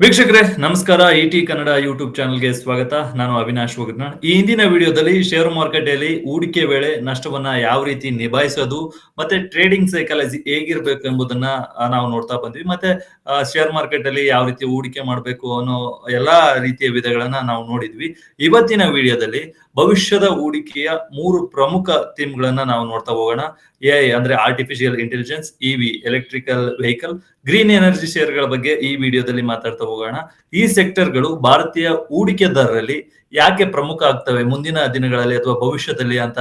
ವೀಕ್ಷಕರೇ, ನಮಸ್ಕಾರ. E T Kannada YouTube ಚಾನೆಲ್ಗೆ ಸ್ವಾಗತ. ನಾನು ಅವಿನಾಶ್ ವಗ್ನಾಳ್ ಈ ಹಿಂದಿನ ವಿಡಿಯೋದಲ್ಲಿ ಶೇರ್ ಮಾರ್ಕೆಟ್ ಅಲ್ಲಿ ಹೂಡಿಕೆ ವೇಳೆ ನಷ್ಟವನ್ನ ಯಾವ ರೀತಿ ನಿಭಾಯಿಸೋದು, ಮತ್ತೆ ಟ್ರೇಡಿಂಗ್ ಸೈಕಾಲಜಿ ಹೇಗಿರ್ಬೇಕು ಎಂಬುದನ್ನ ನಾವು ನೋಡ್ತಾ ಬಂದ್ವಿ. ಮತ್ತೆ ಶೇರ್ ಮಾರ್ಕೆಟ್ ಅಲ್ಲಿ ಯಾವ ರೀತಿ ಹೂಡಿಕೆ ಮಾಡಬೇಕು ಅನ್ನೋ ಎಲ್ಲಾ ರೀತಿಯ ವಿಧಗಳನ್ನ ನಾವು ನೋಡಿದ್ವಿ. ಇವತ್ತಿನ ವಿಡಿಯೋದಲ್ಲಿ ಭವಿಷ್ಯದ ಹೂಡಿಕೆಯ ಮೂರು ಪ್ರಮುಖ ಥೀಮ್ಗಳನ್ನ ನಾವು ನೋಡ್ತಾ ಹೋಗೋಣ. ಎ ಅಂದ್ರೆ artificial intelligence EV electrical vehicle green energy ಶೇರ್ಗಳ ಬಗ್ಗೆ ಈ ವಿಡಿಯೋದಲ್ಲಿ ಮಾತಾಡ್ತಾ ಹೋಗೋಣ. ಈ ಸೆಕ್ಟರ್ಗಳು ಭಾರತೀಯ ಹೂಡಿಕೆದಾರರಲ್ಲಿ ಯಾಕೆ ಪ್ರಮುಖ ಆಗ್ತವೆ ಮುಂದಿನ ದಿನಗಳಲ್ಲಿ ಅಥವಾ ಭವಿಷ್ಯದಲ್ಲಿ ಅಂತ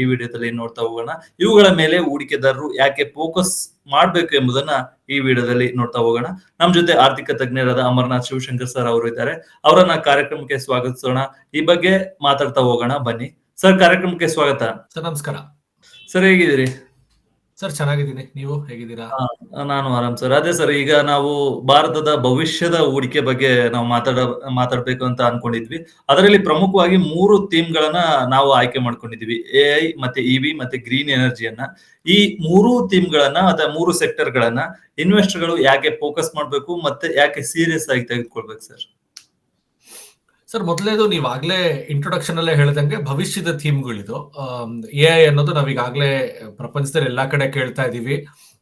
ಈ ವಿಡಿಯೋದಲ್ಲಿ ನೋಡ್ತಾ ಹೋಗೋಣ. ಇವುಗಳ ಮೇಲೆ ಹೂಡಿಕೆದಾರರು ಯಾಕೆ ಫೋಕಸ್ ಮಾಡ್ಬೇಕು ಎಂಬುದನ್ನ ಈ ವಿಡಿಯೋದಲ್ಲಿ ನೋಡ್ತಾ ಹೋಗೋಣ. ನಮ್ ಜೊತೆ ಆರ್ಥಿಕ ತಜ್ಞರಾದ ಅಮರನಾಥ್ ಶಿವಶಂಕರ್ ಸರ್ ಅವರು ಇದ್ದಾರೆ. ಅವರನ್ನ ಕಾರ್ಯಕ್ರಮಕ್ಕೆ ಸ್ವಾಗತಿಸೋಣ. ಈ ಬಗ್ಗೆ ಮಾತಾಡ್ತಾ ಹೋಗೋಣ ಬನ್ನಿ. ಸರ್ ಕಾರ್ಯಕ್ರಮಕ್ಕೆ ಸ್ವಾಗತ. ಸರ್ ನಮಸ್ಕಾರ. ಸರ್ ಹೇಗಿದ್ದೀರಿ? ಸರ್, ಚೆನ್ನಾಗಿದ್ದೀನಿ. ನೀವು ಹೇಗಿದ್ದೀರಾ? ನಾನು ಆರಾಮ್ ಸರ್. ಅದೇ ಸರ್, ಈಗ ನಾವು ಭಾರತದ ಭವಿಷ್ಯದ ಹೂಡಿಕೆ ಬಗ್ಗೆ ನಾವು ಮಾತಾಡ, ಮಾತಾಡ್ಬೇಕು ಅಂತ ಅನ್ಕೊಂಡಿದ್ವಿ. ಅದರಲ್ಲಿ ಪ್ರಮುಖವಾಗಿ ಮೂರು ಥೀಮ್ ಗಳನ್ನ ನಾವು ಆಯ್ಕೆ ಮಾಡ್ಕೊಂಡಿದ್ವಿ ಎ ಐ ಮತ್ತೆ ಇವಿ ಮತ್ತೆ ಗ್ರೀನ್ ಎನರ್ಜಿಯನ್ನ. ಈ ಮೂರು ಥೀಮ್ ಗಳನ್ನ ಅಥವಾ ಮೂರು ಸೆಕ್ಟರ್ ಗಳನ್ನ ಇನ್ವೆಸ್ಟರ್ಗಳು ಯಾಕೆ ಫೋಕಸ್ ಮಾಡ್ಬೇಕು ಮತ್ತೆ ಯಾಕೆ ಸೀರಿಯಸ್ ಆಗಿ ತೆಗೆದುಕೊಳ್ಬೇಕು ಸರ್? ಸರ್ ಮೊದಲೇದು ನೀವಾಗ್ಲೇ ಇಂಟ್ರೊಡಕ್ಷನ್ ಅಲ್ಲೇ ಹೇಳ್ದಂಗೆ ಭವಿಷ್ಯದ ಥೀಮ್ಗಳಿದು. ಎ ಐ ಅನ್ನೋದು ನಾವೀಗಾಗ್ಲೇ ಪ್ರಪಂಚದಲ್ಲಿ ಎಲ್ಲಾ ಕಡೆ ಕೇಳ್ತಾ ಇದೀವಿ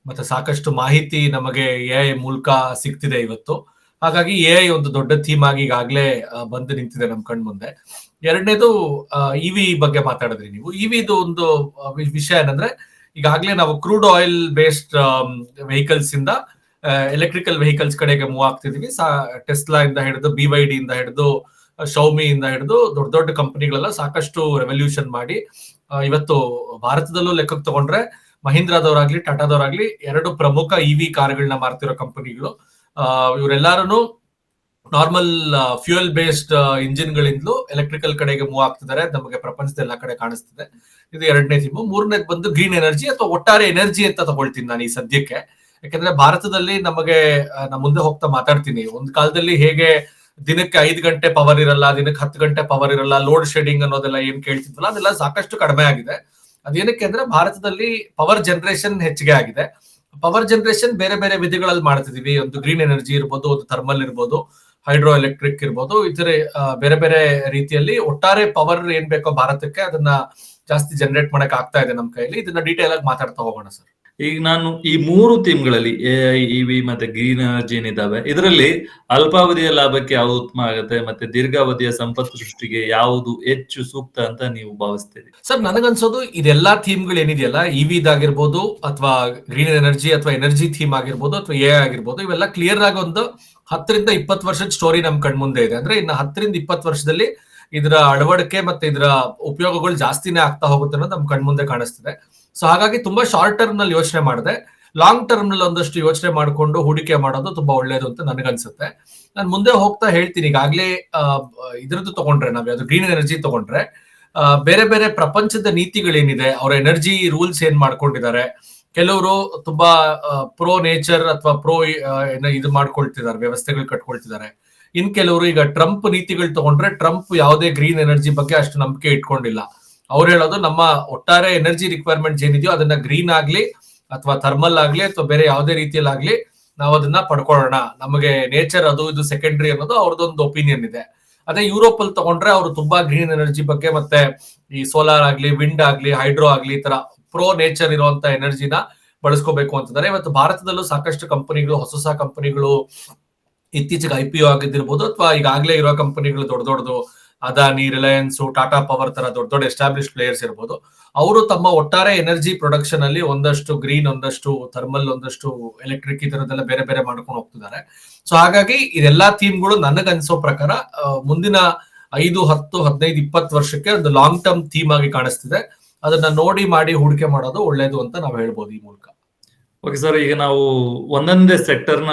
ಮತ್ತೆ ಸಾಕಷ್ಟು ಮಾಹಿತಿ ನಮಗೆ ಎ ಐ ಮೂಲಕ ಸಿಗ್ತಿದೆ ಇವತ್ತು. ಹಾಗಾಗಿ ಎ ಐ ಒಂದು ದೊಡ್ಡ ಥೀಮ್ ಆಗಿ ಈಗಾಗ್ಲೇ ಬಂದು ನಿಂತಿದೆ ನಮ್ ಕಣ್ ಮುಂದೆ. ಎರಡನೇದು ಇವಿ ಬಗ್ಗೆ ಮಾತಾಡಿದ್ರಿ ನೀವು. ಇವಿದು ಒಂದು ಆ, ವಿ- ವಿಷಯ ಏನಂದ್ರೆ ಈಗಾಗ್ಲೇ ನಾವು ಕ್ರೂಡ್ ಆಯಿಲ್ ಬೇಸ್ಡ್ ವೆಹಿಕಲ್ಸ್ ಇಂದ ಎಲೆಕ್ಟ್ರಿಕಲ್ ವೆಹಿಕಲ್ಸ್ ಕಡೆಗೆ ಮೂವ್ ಆಗ್ತಿದೀವಿ ಟೆಸ್ಲಾ ಇಂದ ಹಿಡಿದು ಬಿ ವೈ ಡಿ ಇಂದ ಹಿಡಿದು ಶೌಮಿ ಇಂದ ಹಿಡಿದು ದೊಡ್ಡ ದೊಡ್ಡ ಕಂಪನಿಗಳೆಲ್ಲ ಸಾಕಷ್ಟು ರೆವಲ್ಯೂಷನ್ ಮಾಡಿ ಇವತ್ತು ಭಾರತದಲ್ಲೂ ಲೆಕ್ಕಕ್ಕೆ ತಗೊಂಡ್ರೆ ಮಹೀಂದ್ರಾದವರಾಗ್ಲಿ, ಟಾಟಾದವರಾಗ್ಲಿ ಎರಡು ಪ್ರಮುಖ ಇವಿ ಕಾರ್ಗಳನ್ನ ಮಾರ್ತಿರೋ ಕಂಪನಿಗಳು ಇವರೆಲ್ಲಾರು ನಾರ್ಮಲ್ ಫ್ಯೂಯಲ್ ಬೇಸ್ಡ್ ಇಂಜಿನ್ಗಳಿಂದಲೂ ಎಲೆಕ್ಟ್ರಿಕಲ್ ಕಡೆಗೆ ಮೂವ್ ಆಗ್ತಿದ್ದಾರೆ. ನಮಗೆ ಪ್ರಪಂಚದ ಎಲ್ಲಾ ಕಡೆ ಕಾಣಿಸ್ತಿದೆ. ಇದು ಎರಡನೇ ಥೀಮು ಮೂರನೇದು ಬಂದು ಗ್ರೀನ್ ಎನರ್ಜಿ ಅಥವಾ ಒಟ್ಟಾರೆ ಎನರ್ಜಿ ಅಂತ ತಗೊಳ್ತೀನಿ ನಾನು ಈ ಸದ್ಯಕ್ಕೆ. ಯಾಕಂದ್ರೆ ಭಾರತದಲ್ಲಿ ನಮಗೆ ನಾ ಮುಂದೆ ಹೋಗ್ತಾ ಮಾತಾಡ್ತೀನಿ. ಒಂದ್ ಕಾಲದಲ್ಲಿ ಹೇಗೆ ದಿನಕ್ಕೆ ಐದು ಗಂಟೆ ಪವರ್ ಇರಲ್ಲ, ದಿನಕ್ಕೆ ಹತ್ತು ಗಂಟೆ ಪವರ್ ಇರಲ್ಲ ಲೋಡ್ ಶೆಡಿಂಗ್ ಅನ್ನೋದೆಲ್ಲ ಏನ್ ಕೇಳ್ತಿದ್ವಲ್ಲ, ಅದೆಲ್ಲ ಸಾಕಷ್ಟು ಕಡಿಮೆ ಆಗಿದೆ. ಅದೇನಕ್ಕೆ ಅಂದ್ರೆ ಭಾರತದಲ್ಲಿ ಪವರ್ ಜನರೇಷನ್ ಹೆಚ್ಚಿಗೆ ಆಗಿದೆ. ಪವರ್ ಜನರೇಷನ್ ಬೇರೆ ಬೇರೆ ವಿಧಿಗಳಲ್ಲಿ ಮಾಡ್ತಿದೀವಿ. ಒಂದು ಗ್ರೀನ್ ಎನರ್ಜಿ ಇರ್ಬೋದು, ಒಂದು ಥರ್ಮಲ್ ಇರ್ಬೋದು ಹೈಡ್ರೋ ಎಲೆಕ್ಟ್ರಿಕ್ ಇರ್ಬೋದು ಇತರ ಬೇರೆ ಬೇರೆ ರೀತಿಯಲ್ಲಿ ಒಟ್ಟಾರೆ ಪವರ್ ಏನ್ ಬೇಕೋ ಭಾರತಕ್ಕೆ ಅದನ್ನ ಜಾಸ್ತಿ ಜನರೇಟ್ ಮಾಡಕ್ ಆಗ್ತಾ ಇದೆ ನಮ್ಮ ಕೈಯಲ್ಲಿ. ಇದನ್ನ ಡೀಟೇಲ್ ಆಗಿ ಮಾತಾಡ್ತಾ ಹೋಗೋಣ ಸರ್ ಈಗ ನಾನು ಈ ಮೂರು ಥೀಮ್ಗಳಲ್ಲಿ ಎ ಐ ಇವಿ ಮತ್ತೆ ಗ್ರೀನ್ ಎನರ್ಜಿ ಏನಿದಾವೆ, ಇದರಲ್ಲಿ ಅಲ್ಪಾವಧಿಯ ಲಾಭಕ್ಕೆ ಯಾವುದು ಉತ್ತಮ ಆಗುತ್ತೆ ಮತ್ತೆ ದೀರ್ಘಾವಧಿಯ ಸಂಪತ್ತು ಸೃಷ್ಟಿಗೆ ಯಾವುದು ಹೆಚ್ಚು ಸೂಕ್ತ ಅಂತ ನೀವು ಭಾವಿಸ್ತೀರಿ? ಸರ್, ನನಗನ್ಸೋದು ಇದೆಲ್ಲಾ ಥೀಮ್ಗಳು ಏನಿದೆಯಲ್ಲ ಇವಿದಾಗಿರ್ಬೋದು ಅಥವಾ ಗ್ರೀನ್ ಎನರ್ಜಿ ಅಥವಾ ಎನರ್ಜಿ ಥೀಮ್ ಆಗಿರ್ಬೋದು ಅಥವಾ ಎ ಆಗಿರ್ಬೋದು, ಇವೆಲ್ಲ ಕ್ಲಿಯರ್ ಆಗಿ ಒಂದು ಹತ್ತರಿಂದ ಇಪ್ಪತ್ ವರ್ಷದ ಸ್ಟೋರಿ ನಮ್ ಕಣ್ಮುಂದೆ ಇದೆ. ಅಂದ್ರೆ ಇನ್ನು ಹತ್ತರಿಂದ ಇಪ್ಪತ್ತು ವರ್ಷದಲ್ಲಿ ಇದರ ಅಳವಡಿಕೆ ಮತ್ತೆ ಇದರ ಉಪಯೋಗಗಳು ಜಾಸ್ತಿನೇ ಆಗ್ತಾ ಹೋಗುತ್ತೆ ಅನ್ನೋದು ನಮ್ ಕಣ್ಮುಂದೆ ಕಾಣಿಸ್ತಿದೆ. ಸೊ ಹಾಗಾಗಿ ತುಂಬಾ ಶಾರ್ಟ್ ಟರ್ಮ್ನಲ್ಲಿ ಯೋಚನೆ ಮಾಡಿದೆ. ಲಾಂಗ್ ಟರ್ಮ್ನಲ್ಲಿ ಒಂದಷ್ಟು ಯೋಚನೆ ಮಾಡಿಕೊಂಡು ಹೂಡಿಕೆ ಮಾಡೋದು ತುಂಬಾ ಒಳ್ಳೇದು ಅಂತ ನನಗನ್ಸುತ್ತೆ ನಾನು ಮುಂದೆ ಹೋಗ್ತಾ ಹೇಳ್ತೀನಿ. ಈಗಾಗಲೇ ಇದ್ರದ್ದು ತಗೊಂಡ್ರೆ ನಾವು ಅದು ಗ್ರೀನ್ ಎನರ್ಜಿ ತಗೊಂಡ್ರೆ ಬೇರೆ ಬೇರೆ ಪ್ರಪಂಚದ ನೀತಿಗಳೇನಿದೆ, ಅವರ ಎನರ್ಜಿ ರೂಲ್ಸ್ ಏನ್ ಮಾಡ್ಕೊಂಡಿದ್ದಾರೆ, ಕೆಲವರು ತುಂಬಾ ಪ್ರೋ ನೇಚರ್ ಅಥವಾ ಪ್ರೋ ಇದು ಮಾಡ್ಕೊಳ್ತಿದ್ದಾರೆ, ವ್ಯವಸ್ಥೆಗಳು ಕಟ್ಕೊಳ್ತಿದ್ದಾರೆ. ಇನ್ ಕೆಲವರು ಈಗ ಟ್ರಂಪ್ ನೀತಿಗಳು ತಗೊಂಡ್ರೆ ಟ್ರಂಪ್ ಯಾವುದೇ ಗ್ರೀನ್ ಎನರ್ಜಿ ಬಗ್ಗೆ ಅಷ್ಟು ನಂಬಿಕೆ ಇಟ್ಕೊಂಡಿಲ್ಲ. ಅವ್ರು ಹೇಳೋದು ನಮ್ಮ ಒಟ್ಟಾರೆ ಎನರ್ಜಿ ರಿಕ್ವೈರ್ಮೆಂಟ್ ಏನಿದೆಯೋ ಅದನ್ನ ಗ್ರೀನ್ ಆಗ್ಲಿ ಅಥವಾ ಥರ್ಮಲ್ ಆಗ್ಲಿ ಅಥವಾ ಬೇರೆ ಯಾವುದೇ ರೀತಿಯಲ್ಲಿ ಆಗ್ಲಿ ನಾವು ಅದನ್ನ ಪಡ್ಕೊಳ್ಳೋಣ. ನಮಗೆ ನೇಚರ್ ಅದು, ಇದು ಸೆಕೆಂಡ್ರಿ ಅನ್ನೋದು ಅವ್ರದ್ದೊಂದು ಒಪಿನಿಯನ್ ಇದೆ. ಅದೇ ಯುರೋಪ್ ಅಲ್ಲಿ ತಗೊಂಡ್ರೆ ಅವರು ತುಂಬಾ ಗ್ರೀನ್ ಎನರ್ಜಿ ಬಗ್ಗೆ ಮತ್ತೆ ಈ ಸೋಲಾರ್ ಆಗ್ಲಿ ವಿಂಡ್ ಆಗ್ಲಿ ಹೈಡ್ರೋ ಆಗ್ಲಿ ಈ ತರ ಪ್ರೋ ನೇಚರ್ ಇರುವಂತ ಎನರ್ಜಿನ ಬಳಸ್ಕೋಬೇಕು ಅಂತಂದ್ರೆ ಇವತ್ತು ಭಾರತದಲ್ಲೂ ಸಾಕಷ್ಟು ಕಂಪನಿಗಳು, ಹೊಸ ಹೊಸ ಕಂಪನಿಗಳು ಇತ್ತೀಚೆಗೆ ಐ ಪಿ ಒ ಆಗಿದ್ದಿರ್ಬೋದು ಅಥವಾ ಈಗಾಗಲೇ ಇರೋ ಕಂಪನಿಗಳು ದೊಡ್ಡ ದೊಡ್ಡದು ಅದಾನಿ ರಿಲಯನ್ಸ್ ಟಾಟಾ ಪವರ್ ತರ ದೊಡ್ಡ ದೊಡ್ಡ ಎಸ್ಟಾಬ್ಲಿಷ್ ಪ್ಲೇಯರ್ಸ್ ಇರ್ಬೋದು. ಅವರು ತಮ್ಮ ಒಟ್ಟಾರೆ ಎನರ್ಜಿ ಪ್ರೊಡಕ್ಷನ್ ಅಲ್ಲಿ ಒಂದಷ್ಟು ಗ್ರೀನ್ ಒಂದಷ್ಟು ಥರ್ಮಲ್ ಒಂದಷ್ಟು ಎಲೆಕ್ಟ್ರಿಕ್ ಈ ತರದೆಲ್ಲ ಬೇರೆ ಬೇರೆ ಮಾಡ್ಕೊಂಡು ಹೋಗ್ತಿದ್ದಾರೆ. ಸೊ ಹಾಗಾಗಿ ಇದೆಲ್ಲಾ ಥೀಮ್ಗಳು ನನಗನ್ಸೋ ಪ್ರಕಾರ ಮುಂದಿನ ಐದು, ಹತ್ತು, ಹದಿನೈದು, ಇಪ್ಪತ್ತು ವರ್ಷಕ್ಕೆ ಒಂದು ಲಾಂಗ್ ಟರ್ಮ್ ಥೀಮ್ ಆಗಿ ಕಾಣಿಸ್ತಿದೆ. ಅದನ್ನ ನೋಡಿ ಮಾಡಿ ಹೂಡಿಕೆ ಮಾಡೋದು ಒಳ್ಳೇದು ಅಂತ ನಾವು ಹೇಳ್ಬೋದು ಈ ಮೂಲಕ. ಓಕೆ ಸರ್ ಈಗ ನಾವು ಒಂದೊಂದೇ ಸೆಕ್ಟರ್ನ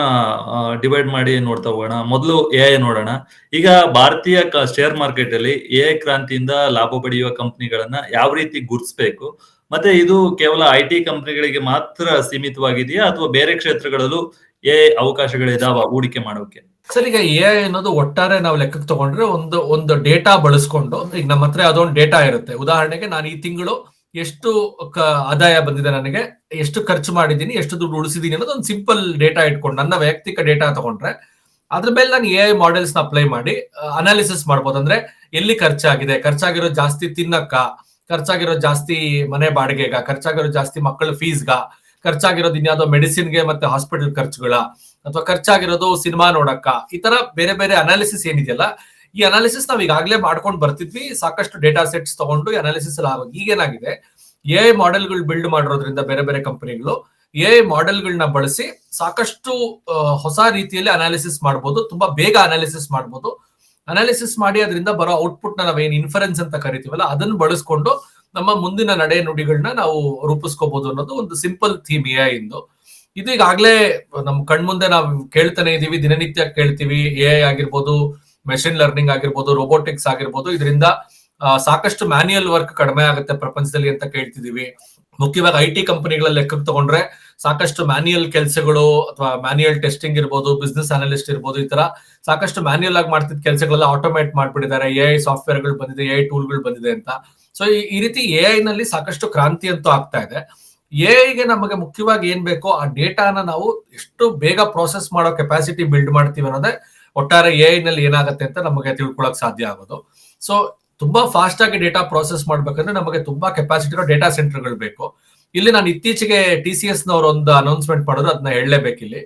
ಡಿವೈಡ್ ಮಾಡಿ ನೋಡ್ತಾ ಹೋಗೋಣ. ಮೊದಲು ಎ ಐ ನೋಡೋಣ. ಈಗ ಭಾರತೀಯ ಶೇರ್ ಮಾರ್ಕೆಟ್ ಅಲ್ಲಿ ಎ ಐ ಕ್ರಾಂತಿಯಿಂದ ಲಾಭ ಪಡೆಯುವ ಕಂಪ್ನಿಗಳನ್ನ ಯಾವ ರೀತಿ ಗುರುತಿಸಬೇಕು ಮತ್ತೆ ಇದು ಕೇವಲ ಐ ಟಿ ಕಂಪನಿಗಳಿಗೆ ಮಾತ್ರ ಸೀಮಿತವಾಗಿದೆಯಾ? ಅಥವಾ ಬೇರೆ ಕ್ಷೇತ್ರಗಳಲ್ಲೂ ಎ ಐ ಅವಕಾಶಗಳಿದಾವ ಹೂಡಿಕೆ ಮಾಡೋಕೆ? ಸರ್ ಈಗ ಎ ಅನ್ನೋದು ಒಟ್ಟಾರೆ ನಾವು ಲೆಕ್ಕಕ್ಕೆ ತಗೊಂಡ್ರೆ ಒಂದು ಒಂದು ಡೇಟಾ ಬಳಸ್ಕೊಂಡು, ಈಗ ನಮ್ಮ ಹತ್ರ ಅದೊಂದು ಡೇಟಾ ಇರುತ್ತೆ. ಉದಾಹರಣೆಗೆ ನಾನು ಈ ತಿಂಗಳು ಎಷ್ಟು ಆದಾಯ ಬಂದಿದೆ ನನಗೆ, ಎಷ್ಟು ಖರ್ಚು ಮಾಡಿದ್ದೀನಿ, ಎಷ್ಟು ದುಡ್ಡು ಉಳಿಸಿದೀನಿ ಅನ್ನೋದು ಒಂದು ಸಿಂಪಲ್ ಡೇಟಾ ಇಟ್ಕೊಂಡು, ನನ್ನ ವೈಯಕ್ತಿಕ ಡೇಟಾ ತಗೊಂಡ್ರೆ, ಅದ್ರ ಮೇಲೆ ನಾನು ಎ ಐ ಮಾಡೆಲ್ಸ್ ಅಪ್ಲೈ ಮಾಡಿ ಅನಾಲಿಸಿಸ್ ಮಾಡ್ಬೋದು. ಅಂದ್ರೆ ಎಲ್ಲಿ ಖರ್ಚಾಗಿದೆ? ಖರ್ಚಾಗಿರೋ ಜಾಸ್ತಿ ತಿನ್ನಕ್ಕ, ಖರ್ಚಾಗಿರೋ ಜಾಸ್ತಿ ಮನೆ ಬಾಡಿಗೆಗ, ಖರ್ಚಾಗಿರೋ ಜಾಸ್ತಿ ಮಕ್ಕಳ ಫೀಸ್ಗ ಖರ್ಚಾಗಿರೋದು ಇನ್ಯಾವುದೋ ಮೆಡಿಸಿನ್ಗೆ ಮತ್ತೆ ಹಾಸ್ಪಿಟಲ್ ಖರ್ಚುಗಳ, ಅಥವಾ ಖರ್ಚಾಗಿರೋದು ಸಿನಿಮಾ ನೋಡಕ್ಕ, ಈ ತರ ಬೇರೆ ಬೇರೆ ಅನಾಲಿಸಿಸ್ ಏನಿದೆಯಲ್ಲ ಈ ಅನಾಲಿಸಿಸ್ ನಾವ್ ಈಗಾಗಲೇ ಮಾಡ್ಕೊಂಡು ಬರ್ತಿದ್ವಿ. ಸಾಕಷ್ಟು ಡೇಟಾ ಸೆಟ್ಸ್ ತಗೊಂಡು ಅನಾಲಿಸಿಸ್ ಎಲ್ಲ ಆಗೋದು ಈಗೇನಾಗಿದೆ? ಎ ಐ ಮಾಡೆಲ್ಗಳು ಬಿಲ್ಡ್ ಮಾಡಿರೋದ್ರಿಂದ ಬೇರೆ ಬೇರೆ ಕಂಪನಿಗಳು ಎ ಐ ಮಾಡೆಲ್ಗಳನ್ನ ಬಳಸಿ ಸಾಕಷ್ಟು ಹೊಸ ರೀತಿಯಲ್ಲಿ ಅನಾಲಿಸಿಸ್ ಮಾಡ್ಬೋದು. ತುಂಬಾ ಬೇಗ ಅನಾಲಿಸಿಸ್ ಮಾಡ್ಬೋದು. ಅನಾಲಿಸಿಸ್ ಮಾಡಿ ಅದರಿಂದ ಬರೋ ಔಟ್ಪುಟ್ನ ನಾವೇನು ಇನ್ಫರೆನ್ಸ್ ಅಂತ ಕರಿತೀವಲ್ಲ, ಅದನ್ನ ಬಳಸ್ಕೊಂಡು ನಮ್ಮ ಮುಂದಿನ ನಡೆ ನುಡಿಗಳನ್ನ ನಾವು ರೂಪಿಸ್ಕೋಬಹುದು ಅನ್ನೋದು ಒಂದು ಸಿಂಪಲ್ ಥೀಮ್ ಎ ಇಂದು. ಇದು ಈಗಾಗಲೇ ನಮ್ಮ ಕಣ್ಮುಂದೆ ನಾವು ಕೇಳ್ತಾನೆ ಇದೀವಿ, ದಿನನಿತ್ಯ ಕೇಳ್ತೀವಿ. ಎ ಐ ಆಗಿರ್ಬೋದು ಮೆಷಿನ್ ಲರ್ನಿಂಗ್ ಆಗಿರ್ಬೋದು ರೋಬೋಟಿಕ್ಸ್ ಆಗಿರ್ಬೋದು, ಇದರಿಂದ ಸಾಕಷ್ಟು ಮ್ಯಾನ್ಯುಯಲ್ ವರ್ಕ್ ಕಡಿಮೆ ಆಗುತ್ತೆ ಪ್ರಪಂಚದಲ್ಲಿ ಅಂತ ಕೇಳ್ತಿದೀವಿ ಮುಖ್ಯವಾಗಿ ಐ ಟಿ ಕಂಪನಿಗಳ ಲೆಕ್ಕಕ್ಕೆ ತಗೊಂಡ್ರೆ ಸಾಕಷ್ಟು ಮ್ಯಾನ್ಯುಯಲ್ ಕೆಲಸಗಳು ಅಥವಾ ಮ್ಯಾನ್ಯುಯಲ್ ಟೆಸ್ಟಿಂಗ್ ಇರ್ಬೋದು ಬಿಸ್ನೆಸ್ ಅನಲಿಸ್ಟ್ ಇರ್ಬೋದು, ಈ ತರ ಸಾಕಷ್ಟು ಮ್ಯಾನ್ಯುಯಲ್ ಆಗಿ ಮಾಡ್ತಿದ್ದ ಕೆಲಸಗಳೆಲ್ಲ ಆಟೋಮೇಟ್ ಮಾಡ್ಬಿಟ್ಟಿದ್ದಾರೆ. ಎ ಐ ಸಾಫ್ಟ್ವೇರ್ಗಳು ಬಂದಿದೆ ಎ ಐ ಟೂಲ್ಗಳು ಬಂದಿದೆ ಅಂತ. ಸೊ ಈ ರೀತಿ ಎ ಐ ನಲ್ಲಿ ಸಾಕಷ್ಟು ಕ್ರಾಂತಿ ಅಂತೂ ಆಗ್ತಾ ಇದೆ. ಎ ಐಗೆ ನಮಗೆ ಮುಖ್ಯವಾಗಿ ಏನ್ ಬೇಕೋ ಆ ಡೇಟಾನ ನಾವು ಎಷ್ಟು ಬೇಗ ಪ್ರೋಸೆಸ್ ಮಾಡೋ ಕೆಪಾಸಿಟಿ ಬಿಲ್ಡ್ ಮಾಡ್ತೀವಿ ಅನ್ನೋದೇ ಒಟ್ಟಾರೆ ಎ ನಲ್ಲಿ ಏನಾಗುತ್ತೆ ಅಂತ ನಮಗೆ ತಿಳ್ಕೊಳಕ್ ಸಾಧ್ಯ ಆಗೋದು. ಸೊ ತುಂಬಾ ಫಾಸ್ಟ್ ಆಗಿ ಡೇಟಾ ಪ್ರೋಸೆಸ್ ಮಾಡ್ಬೇಕಂದ್ರೆ ನಮಗೆ ತುಂಬಾ ಕೆಪಾಸಿಟಿ ಇರೋ ಡೇಟಾ ಸೆಂಟರ್ಗಳು ಬೇಕು. ಇಲ್ಲಿ ನಾನು ಇತ್ತೀಚೆಗೆ ಟಿ ಸಿ ಎಸ್ ನವರು ಒಂದು ಅನೌನ್ಸ್ಮೆಂಟ್ ಮಾಡಿದ್ರು ಅದನ್ನ ಹೇಳಲೇಬೇಕು ಇಲ್ಲಿ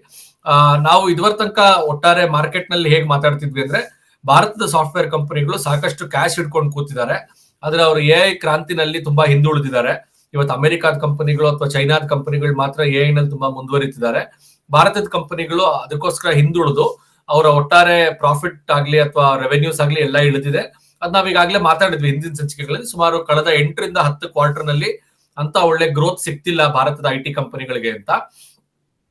ನಾವು ಇದುವರ ತನಕ ಒಟ್ಟಾರೆ ಮಾರ್ಕೆಟ್ನಲ್ಲಿ ಹೇಗೆ ಮಾತಾಡ್ತಿದ್ವಿ ಅಂದ್ರೆ, ಭಾರತದ ಸಾಫ್ಟ್ವೇರ್ ಕಂಪನಿಗಳು ಸಾಕಷ್ಟು ಕ್ಯಾಶ್ ಇಟ್ಕೊಂಡು ಕೂತಿದ್ದಾರೆ. ಆದ್ರೆ ಅವರು ಎ ಐ ಕ್ರಾಂತಿನಲ್ಲಿ ತುಂಬಾ ಹಿಂದುಳಿದಿದ್ದಾರೆ. ಇವತ್ತು ಅಮೆರಿಕಾದ ಕಂಪನಿಗಳು ಅಥವಾ ಚೈನಾದ ಕಂಪನಿಗಳು ಮಾತ್ರ ಎ ಐ ನಲ್ಲಿ ತುಂಬಾ ಮುಂದುವರಿತಿದ್ದಾರೆ. ಭಾರತದ ಕಂಪನಿಗಳು ಅದಕ್ಕೋಸ್ಕರ ಹಿಂದುಳಿದು ಅವರ ಒಟ್ಟಾರೆ ಪ್ರಾಫಿಟ್ ಆಗ್ಲಿ ಅಥವಾ ರೆವೆನ್ಯೂಸ್ ಆಗ್ಲಿ ಎಲ್ಲ ಇಳಿದಿದೆ. ಅದ್ ನಾವ್ ಈಗಾಗಲೇ ಮಾತಾಡಿದ್ವಿ ಹಿಂದಿನ ಸಂಚಿಕೆಗಳಲ್ಲಿ. ಸುಮಾರು ಕಳೆದ ಎಂಟರಿಂದ ಹತ್ತು ಕ್ವಾರ್ಟರ್ನಲ್ಲಿ ಅಂತ ಒಳ್ಳೆ ಗ್ರೋತ್ ಸಿಕ್ತಿಲ್ಲ ಭಾರತದ ಐ ಟಿ ಕಂಪನಿಗಳಿಗೆ ಅಂತ.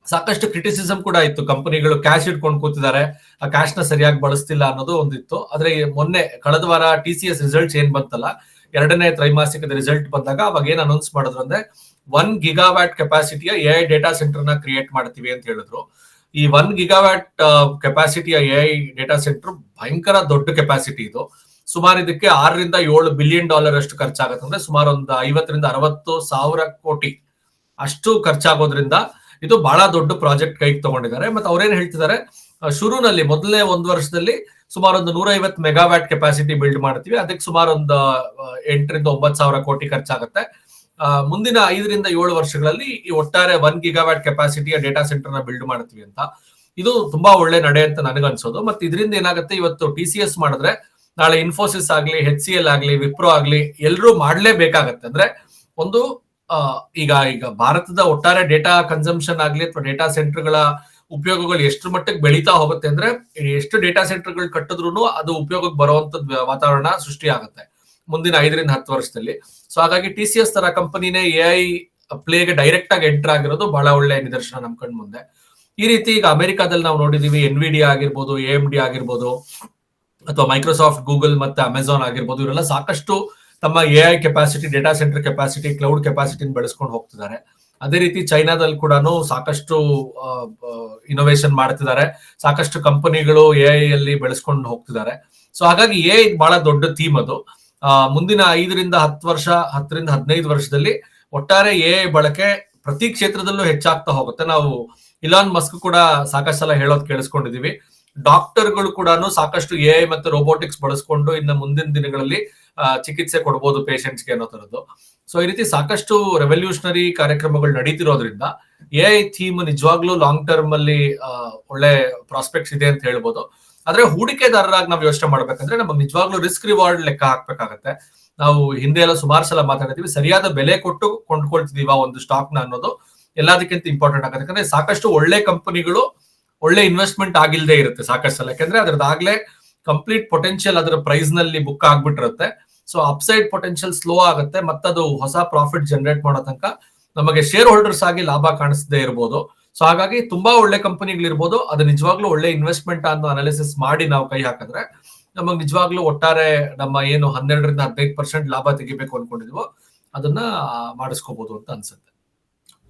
ಸಾಕಷ್ಟು ಕ್ರಿಟಿಸಿಸಮ್ ಕೂಡ ಇತ್ತು. ಕಂಪನಿಗಳು ಕ್ಯಾಶ್ ಇಟ್ಕೊಂಡು ಕೂತಿದ್ದಾರೆ. ಆ ಕ್ಯಾಶ್ನ ಸರಿಯಾಗಿ ಬಳಸ್ತಿಲ್ಲ ಅನ್ನೋದು ಒಂದಿತ್ತು. ಆದ್ರೆ ಮೊನ್ನೆ, ಕಳೆದ ವಾರ ಟಿ ಸಿ ಎಸ್ ರಿಸಲ್ಟ್ಸ್ ಏನ್ ಬಂತಲ್ಲ? ಎರಡನೇ ತ್ರೈಮಾಸಿಕದ ರಿಸಲ್ಟ್ ಬಂದಾಗ ಅವಾಗ ಏನ್ ಅನೌನ್ಸ್ ಮಾಡಿದ್ರು ಅಂದ್ರೆ ಒನ್ ಗಿಗಾವ್ಯಾಟ್ ಕೆಪಾಸಿಟಿಯ ಎ ಐ ಡೇಟಾ ಸೆಂಟರ್ನ ಕ್ರಿಯೇಟ್ ಮಾಡ್ತೀವಿ ಅಂತ ಹೇಳಿದ್ರು. ಈ one gigawatt capacity A I data centre ಭಯಂಕರ ದೊಡ್ಡ ಕೆಪಾಸಿಟಿ ಇದು. ಸುಮಾರು ಇದಕ್ಕೆ ಆರರಿಂದ ಏಳು ಬಿಲಿಯನ್ ಡಾಲರ್ ಅಷ್ಟು ಖರ್ಚಾಗುತ್ತೆ. ಅಂದ್ರೆ ಸುಮಾರು ಒಂದು ಐವತ್ತರಿಂದ ಅರವತ್ತು ಸಾವಿರ ಕೋಟಿ ಅಷ್ಟು ಖರ್ಚಾಗೋದ್ರಿಂದ ಇದು ಬಹಳ ದೊಡ್ಡ ಪ್ರಾಜೆಕ್ಟ್ ಕೈಗೆ ತಗೊಂಡಿದ್ದಾರೆ. ಮತ್ತೆ ಅವ್ರೇನ್ ಹೇಳ್ತಿದ್ದಾರೆ ಶುರುನಲ್ಲಿ ಮೊದಲನೇ ಒಂದು ವರ್ಷದಲ್ಲಿ ಸುಮಾರು ಒಂದು ನೂರ ಐವತ್ತು ಮೆಗಾವ್ಯಾಟ್ ಕೆಪಾಸಿಟಿ ಬಿಲ್ಡ್ ಮಾಡ್ತೀವಿ. ಅದಕ್ಕೆ ಸುಮಾರು ಒಂದು ಎಂಟರಿಂದ ಒಂಬತ್ತು ಸಾವಿರ ಕೋಟಿ ಖರ್ಚಾಗುತ್ತೆ. ಮುಂದಿನ ಐದರಿಂದ ಏಳು ವರ್ಷಗಳಲ್ಲಿ ಈ ಒಟ್ಟಾರೆ ಒನ್ ಗಿಗಾವ್ಯಾಟ್ ಕೆಪಾಸಿಟಿಯ ಡೇಟಾ ಸೆಂಟರ್ನ ಬಿಲ್ಡ್ ಮಾಡ್ತೀವಿ ಅಂತ. ಇದು ತುಂಬಾ ಒಳ್ಳೆ ನಡೆ ಅಂತ ನನಗನ್ಸೋದು ಮತ್ತೆ ಇದರಿಂದ ಏನಾಗುತ್ತೆ, ಇವತ್ತು ಟಿ ಸಿ ಎಸ್ ಮಾಡಿದ್ರೆ ನಾಳೆ ಇನ್ಫೋಸಿಸ್ ಆಗ್ಲಿ ಹೆಚ್ ಸಿ ಎಲ್ ಆಗ್ಲಿ ವಿಪ್ರೋ ಆಗ್ಲಿ ಎಲ್ಲರೂ ಮಾಡ್ಲೇಬೇಕಾಗತ್ತೆ ಅಂದ್ರೆ ಒಂದು ಈಗ ಈಗ ಭಾರತದ ಒಟ್ಟಾರೆ ಡೇಟಾ ಕನ್ಸಂಪ್ಷನ್ ಆಗ್ಲಿ ಅಥವಾ ಡೇಟಾ ಸೆಂಟರ್ಗಳ ಉಪಯೋಗಗಳು ಎಷ್ಟು ಮಟ್ಟಕ್ಕೆ ಬೆಳೀತಾ ಹೋಗುತ್ತೆ ಅಂದ್ರೆ, ಎಷ್ಟು ಡೇಟಾ ಸೆಂಟರ್ಗಳು ಕಟ್ಟಿದ್ರು ಅದು ಉಪಯೋಗಕ್ಕೆ ಬರುವಂತದ್ ವಾತಾವರಣ ಸೃಷ್ಟಿ ಆಗುತ್ತೆ ಮುಂದಿನ ಐದರಿಂದ ಹತ್ತು ವರ್ಷದಲ್ಲಿ. ಸೊ ಹಾಗಾಗಿ ಟಿ ಸಿ ಎಸ್ ತರ ಕಂಪನಿನೇ ಎ ಐ ಪ್ಲೇಗೆ ಡೈರೆಕ್ಟ್ ಆಗಿ ಎಂಟರ್ ಆಗಿರೋದು ಬಹಳ ಒಳ್ಳೆ ನಿದರ್ಶನ ನಮ್ ಕಣ್ ಮುಂದೆ ಈ ರೀತಿ ಈಗ ಅಮೆರಿಕಾದಲ್ಲಿ ನಾವು ನೋಡಿದೀವಿ ಎನ್ ವಿ ಡಿ ಆಗಿರ್ಬೋದು ಎ ಎಂ ಡಿ ಆಗಿರ್ಬೋದು, ಅಥವಾ ಮೈಕ್ರೋಸಾಫ್ಟ್ ಗೂಗಲ್ ಮತ್ತೆ ಅಮೆಝಾನ್ ಆಗಿರ್ಬೋದು, ಇವರೆಲ್ಲ ಸಾಕಷ್ಟು ತಮ್ಮ A I capacity data centre capacity cloud ಕೆಪಾಸಿಟಿನ ಬೆಳೆಸ್ಕೊಂಡು ಹೋಗ್ತಿದ್ದಾರೆ. ಅದೇ ರೀತಿ ಚೈನಾದಲ್ಲಿ ಕೂಡ ಸಾಕಷ್ಟು ಇನೋವೇಷನ್ ಮಾಡ್ತಿದ್ದಾರೆ. ಸಾಕಷ್ಟು ಕಂಪನಿಗಳು ಎ ಐ ಅಲ್ಲಿ ಬೆಳೆಸ್ಕೊಂಡು ಹೋಗ್ತಿದ್ದಾರೆ. ಸೊ ಹಾಗಾಗಿ ಎ ಬಹಳ ದೊಡ್ಡ ಥೀಮ್ ಅದು. ಮುಂದಿನ ಐದರಿಂದ ಹತ್ತು ವರ್ಷ, ಹತ್ತರಿಂದ ಹದಿನೈದು ವರ್ಷದಲ್ಲಿ ಒಟ್ಟಾರೆ ಎ ಬಳಕೆ ಪ್ರತಿ ಕ್ಷೇತ್ರದಲ್ಲೂ ಹೆಚ್ಚಾಗ್ತಾ ಹೋಗುತ್ತೆ. ನಾವು ಇಲಾನ್ ಮಸ್ಕ್ ಕೂಡ ಸಾಕಷ್ಟು ಸಲ ಹೇಳೋದು ಕೇಳಿಸ್ಕೊಂಡಿದೀವಿ. ಡಾಕ್ಟರ್ಗಳು ಕೂಡ ಸಾಕಷ್ಟು ಎ ಮತ್ತೆ ರೋಬೋಟಿಕ್ಸ್ ಬಳಸ್ಕೊಂಡು ಇನ್ನು ಮುಂದಿನ ದಿನಗಳಲ್ಲಿ ಚಿಕಿತ್ಸೆ ಕೊಡ್ಬೋದು ಪೇಷಂಟ್ಸ್ಗೆ ಅನ್ನೋ ತರದ್ದು. ಸೊ ಈ ರೀತಿ ಸಾಕಷ್ಟು ರೆವಲ್ಯೂಷನರಿ ಕಾರ್ಯಕ್ರಮಗಳು ನಡೀತಿರೋದ್ರಿಂದ ಎ ಐ ಥೀಮ್ ನಿಜವಾಗ್ಲೂ ಲಾಂಗ್ ಟರ್ಮ್ ಅಲ್ಲಿ ಒಳ್ಳೆ ಪ್ರಾಸ್ಪೆಕ್ಟ್ಸ್ ಇದೆ ಅಂತ ಹೇಳ್ಬೋದು. ಆದ್ರೆ ಹೂಡಿಕೆದಾರರಾಗಿ ನಾವು ಯೋಚನೆ ಮಾಡ್ಬೇಕಂದ್ರೆ ನಮಗೆ ನಿಜವಾಗ್ಲೂ ರಿಸ್ಕ್ ರಿವಾರ್ಡ್ ಲೆಕ್ಕ ಹಾಕ್ಬೇಕಾಗತ್ತೆ. ನಾವು ಹಿಂದೆ ಎಲ್ಲ ಸುಮಾರು ಸಲ ಮಾತಾಡ್ತೀವಿ ಸರಿಯಾದ ಬೆಲೆ ಕೊಟ್ಟು ಕೊಂಡ್ಕೊಳ್ತಿದೀವ ಒಂದು ಸ್ಟಾಕ್ನ ಅನ್ನೋದು ಎಲ್ಲದಕ್ಕಿಂತ ಇಂಪಾರ್ಟೆಂಟ್ ಆಗುತ್ತೆ. ಯಾಕಂದ್ರೆ ಸಾಕಷ್ಟು ಒಳ್ಳೆ ಕಂಪನಿಗಳು ಒಳ್ಳೆ ಇನ್ವೆಸ್ಟ್ಮೆಂಟ್ ಆಗಿಲ್ದೇ ಇರುತ್ತೆ ಸಾಕಷ್ಟು ಸಲ ಯಾಕಂದ್ರೆ ಅದ್ರದ್ದಾಗ್ಲೇ ಕಂಪ್ಲೀಟ್ ಪೊಟೆನ್ಷಿಯಲ್ ಅದರ ಪ್ರೈಸ್ನಲ್ಲಿ ಬುಕ್ ಆಗ್ಬಿಟ್ಟಿರುತ್ತೆ. ಸೊ ಅಪ್ಸೈಡ್ ಪೊಟೆನ್ಷಿಯಲ್ ಸ್ಲೋ ಆಗುತ್ತೆ, ಮತ್ತದು ಹೊಸ ಪ್ರಾಫಿಟ್ ಜನರೇಟ್ ಮಾಡೋ ತನಕ ನಮಗೆ ಶೇರ್ ಹೋಲ್ಡರ್ಸ್ ಆಗಿ ಲಾಭ ಕಾಣಿಸದೇ ಇರ್ಬೋದು. ಸೊ ಹಾಗಾಗಿ ತುಂಬಾ ಒಳ್ಳೆ ಕಂಪನಿಗಳಿರ್ಬೋದು ಅದು ನಿಜವಾಗ್ಲೂ ಒಳ್ಳೆ ಇನ್ವೆಸ್ಟ್ಮೆಂಟ್ ಅನ್ನೋ ಅನಾಲಿಸಿಸ್ ಮಾಡಿ ನಾವು ಕೈ ಹಾಕಿದ್ರೆ ನಮಗೆ ನಿಜವಾಗ್ಲೂ ಒಟ್ಟಾರೆ ನಮ್ಮ ಏನು ಹನ್ನೆರಡರಿಂದ ಹದಿನೈದು ಪರ್ಸೆಂಟ್ ಲಾಭ ತೆಗಿಬೇಕು ಅನ್ಕೊಂಡಿದ್ವೋ ಅದನ್ನ ಮಾಡಿಸ್ಕೋಬಹುದು ಅಂತ ಅನ್ಸುತ್ತೆ.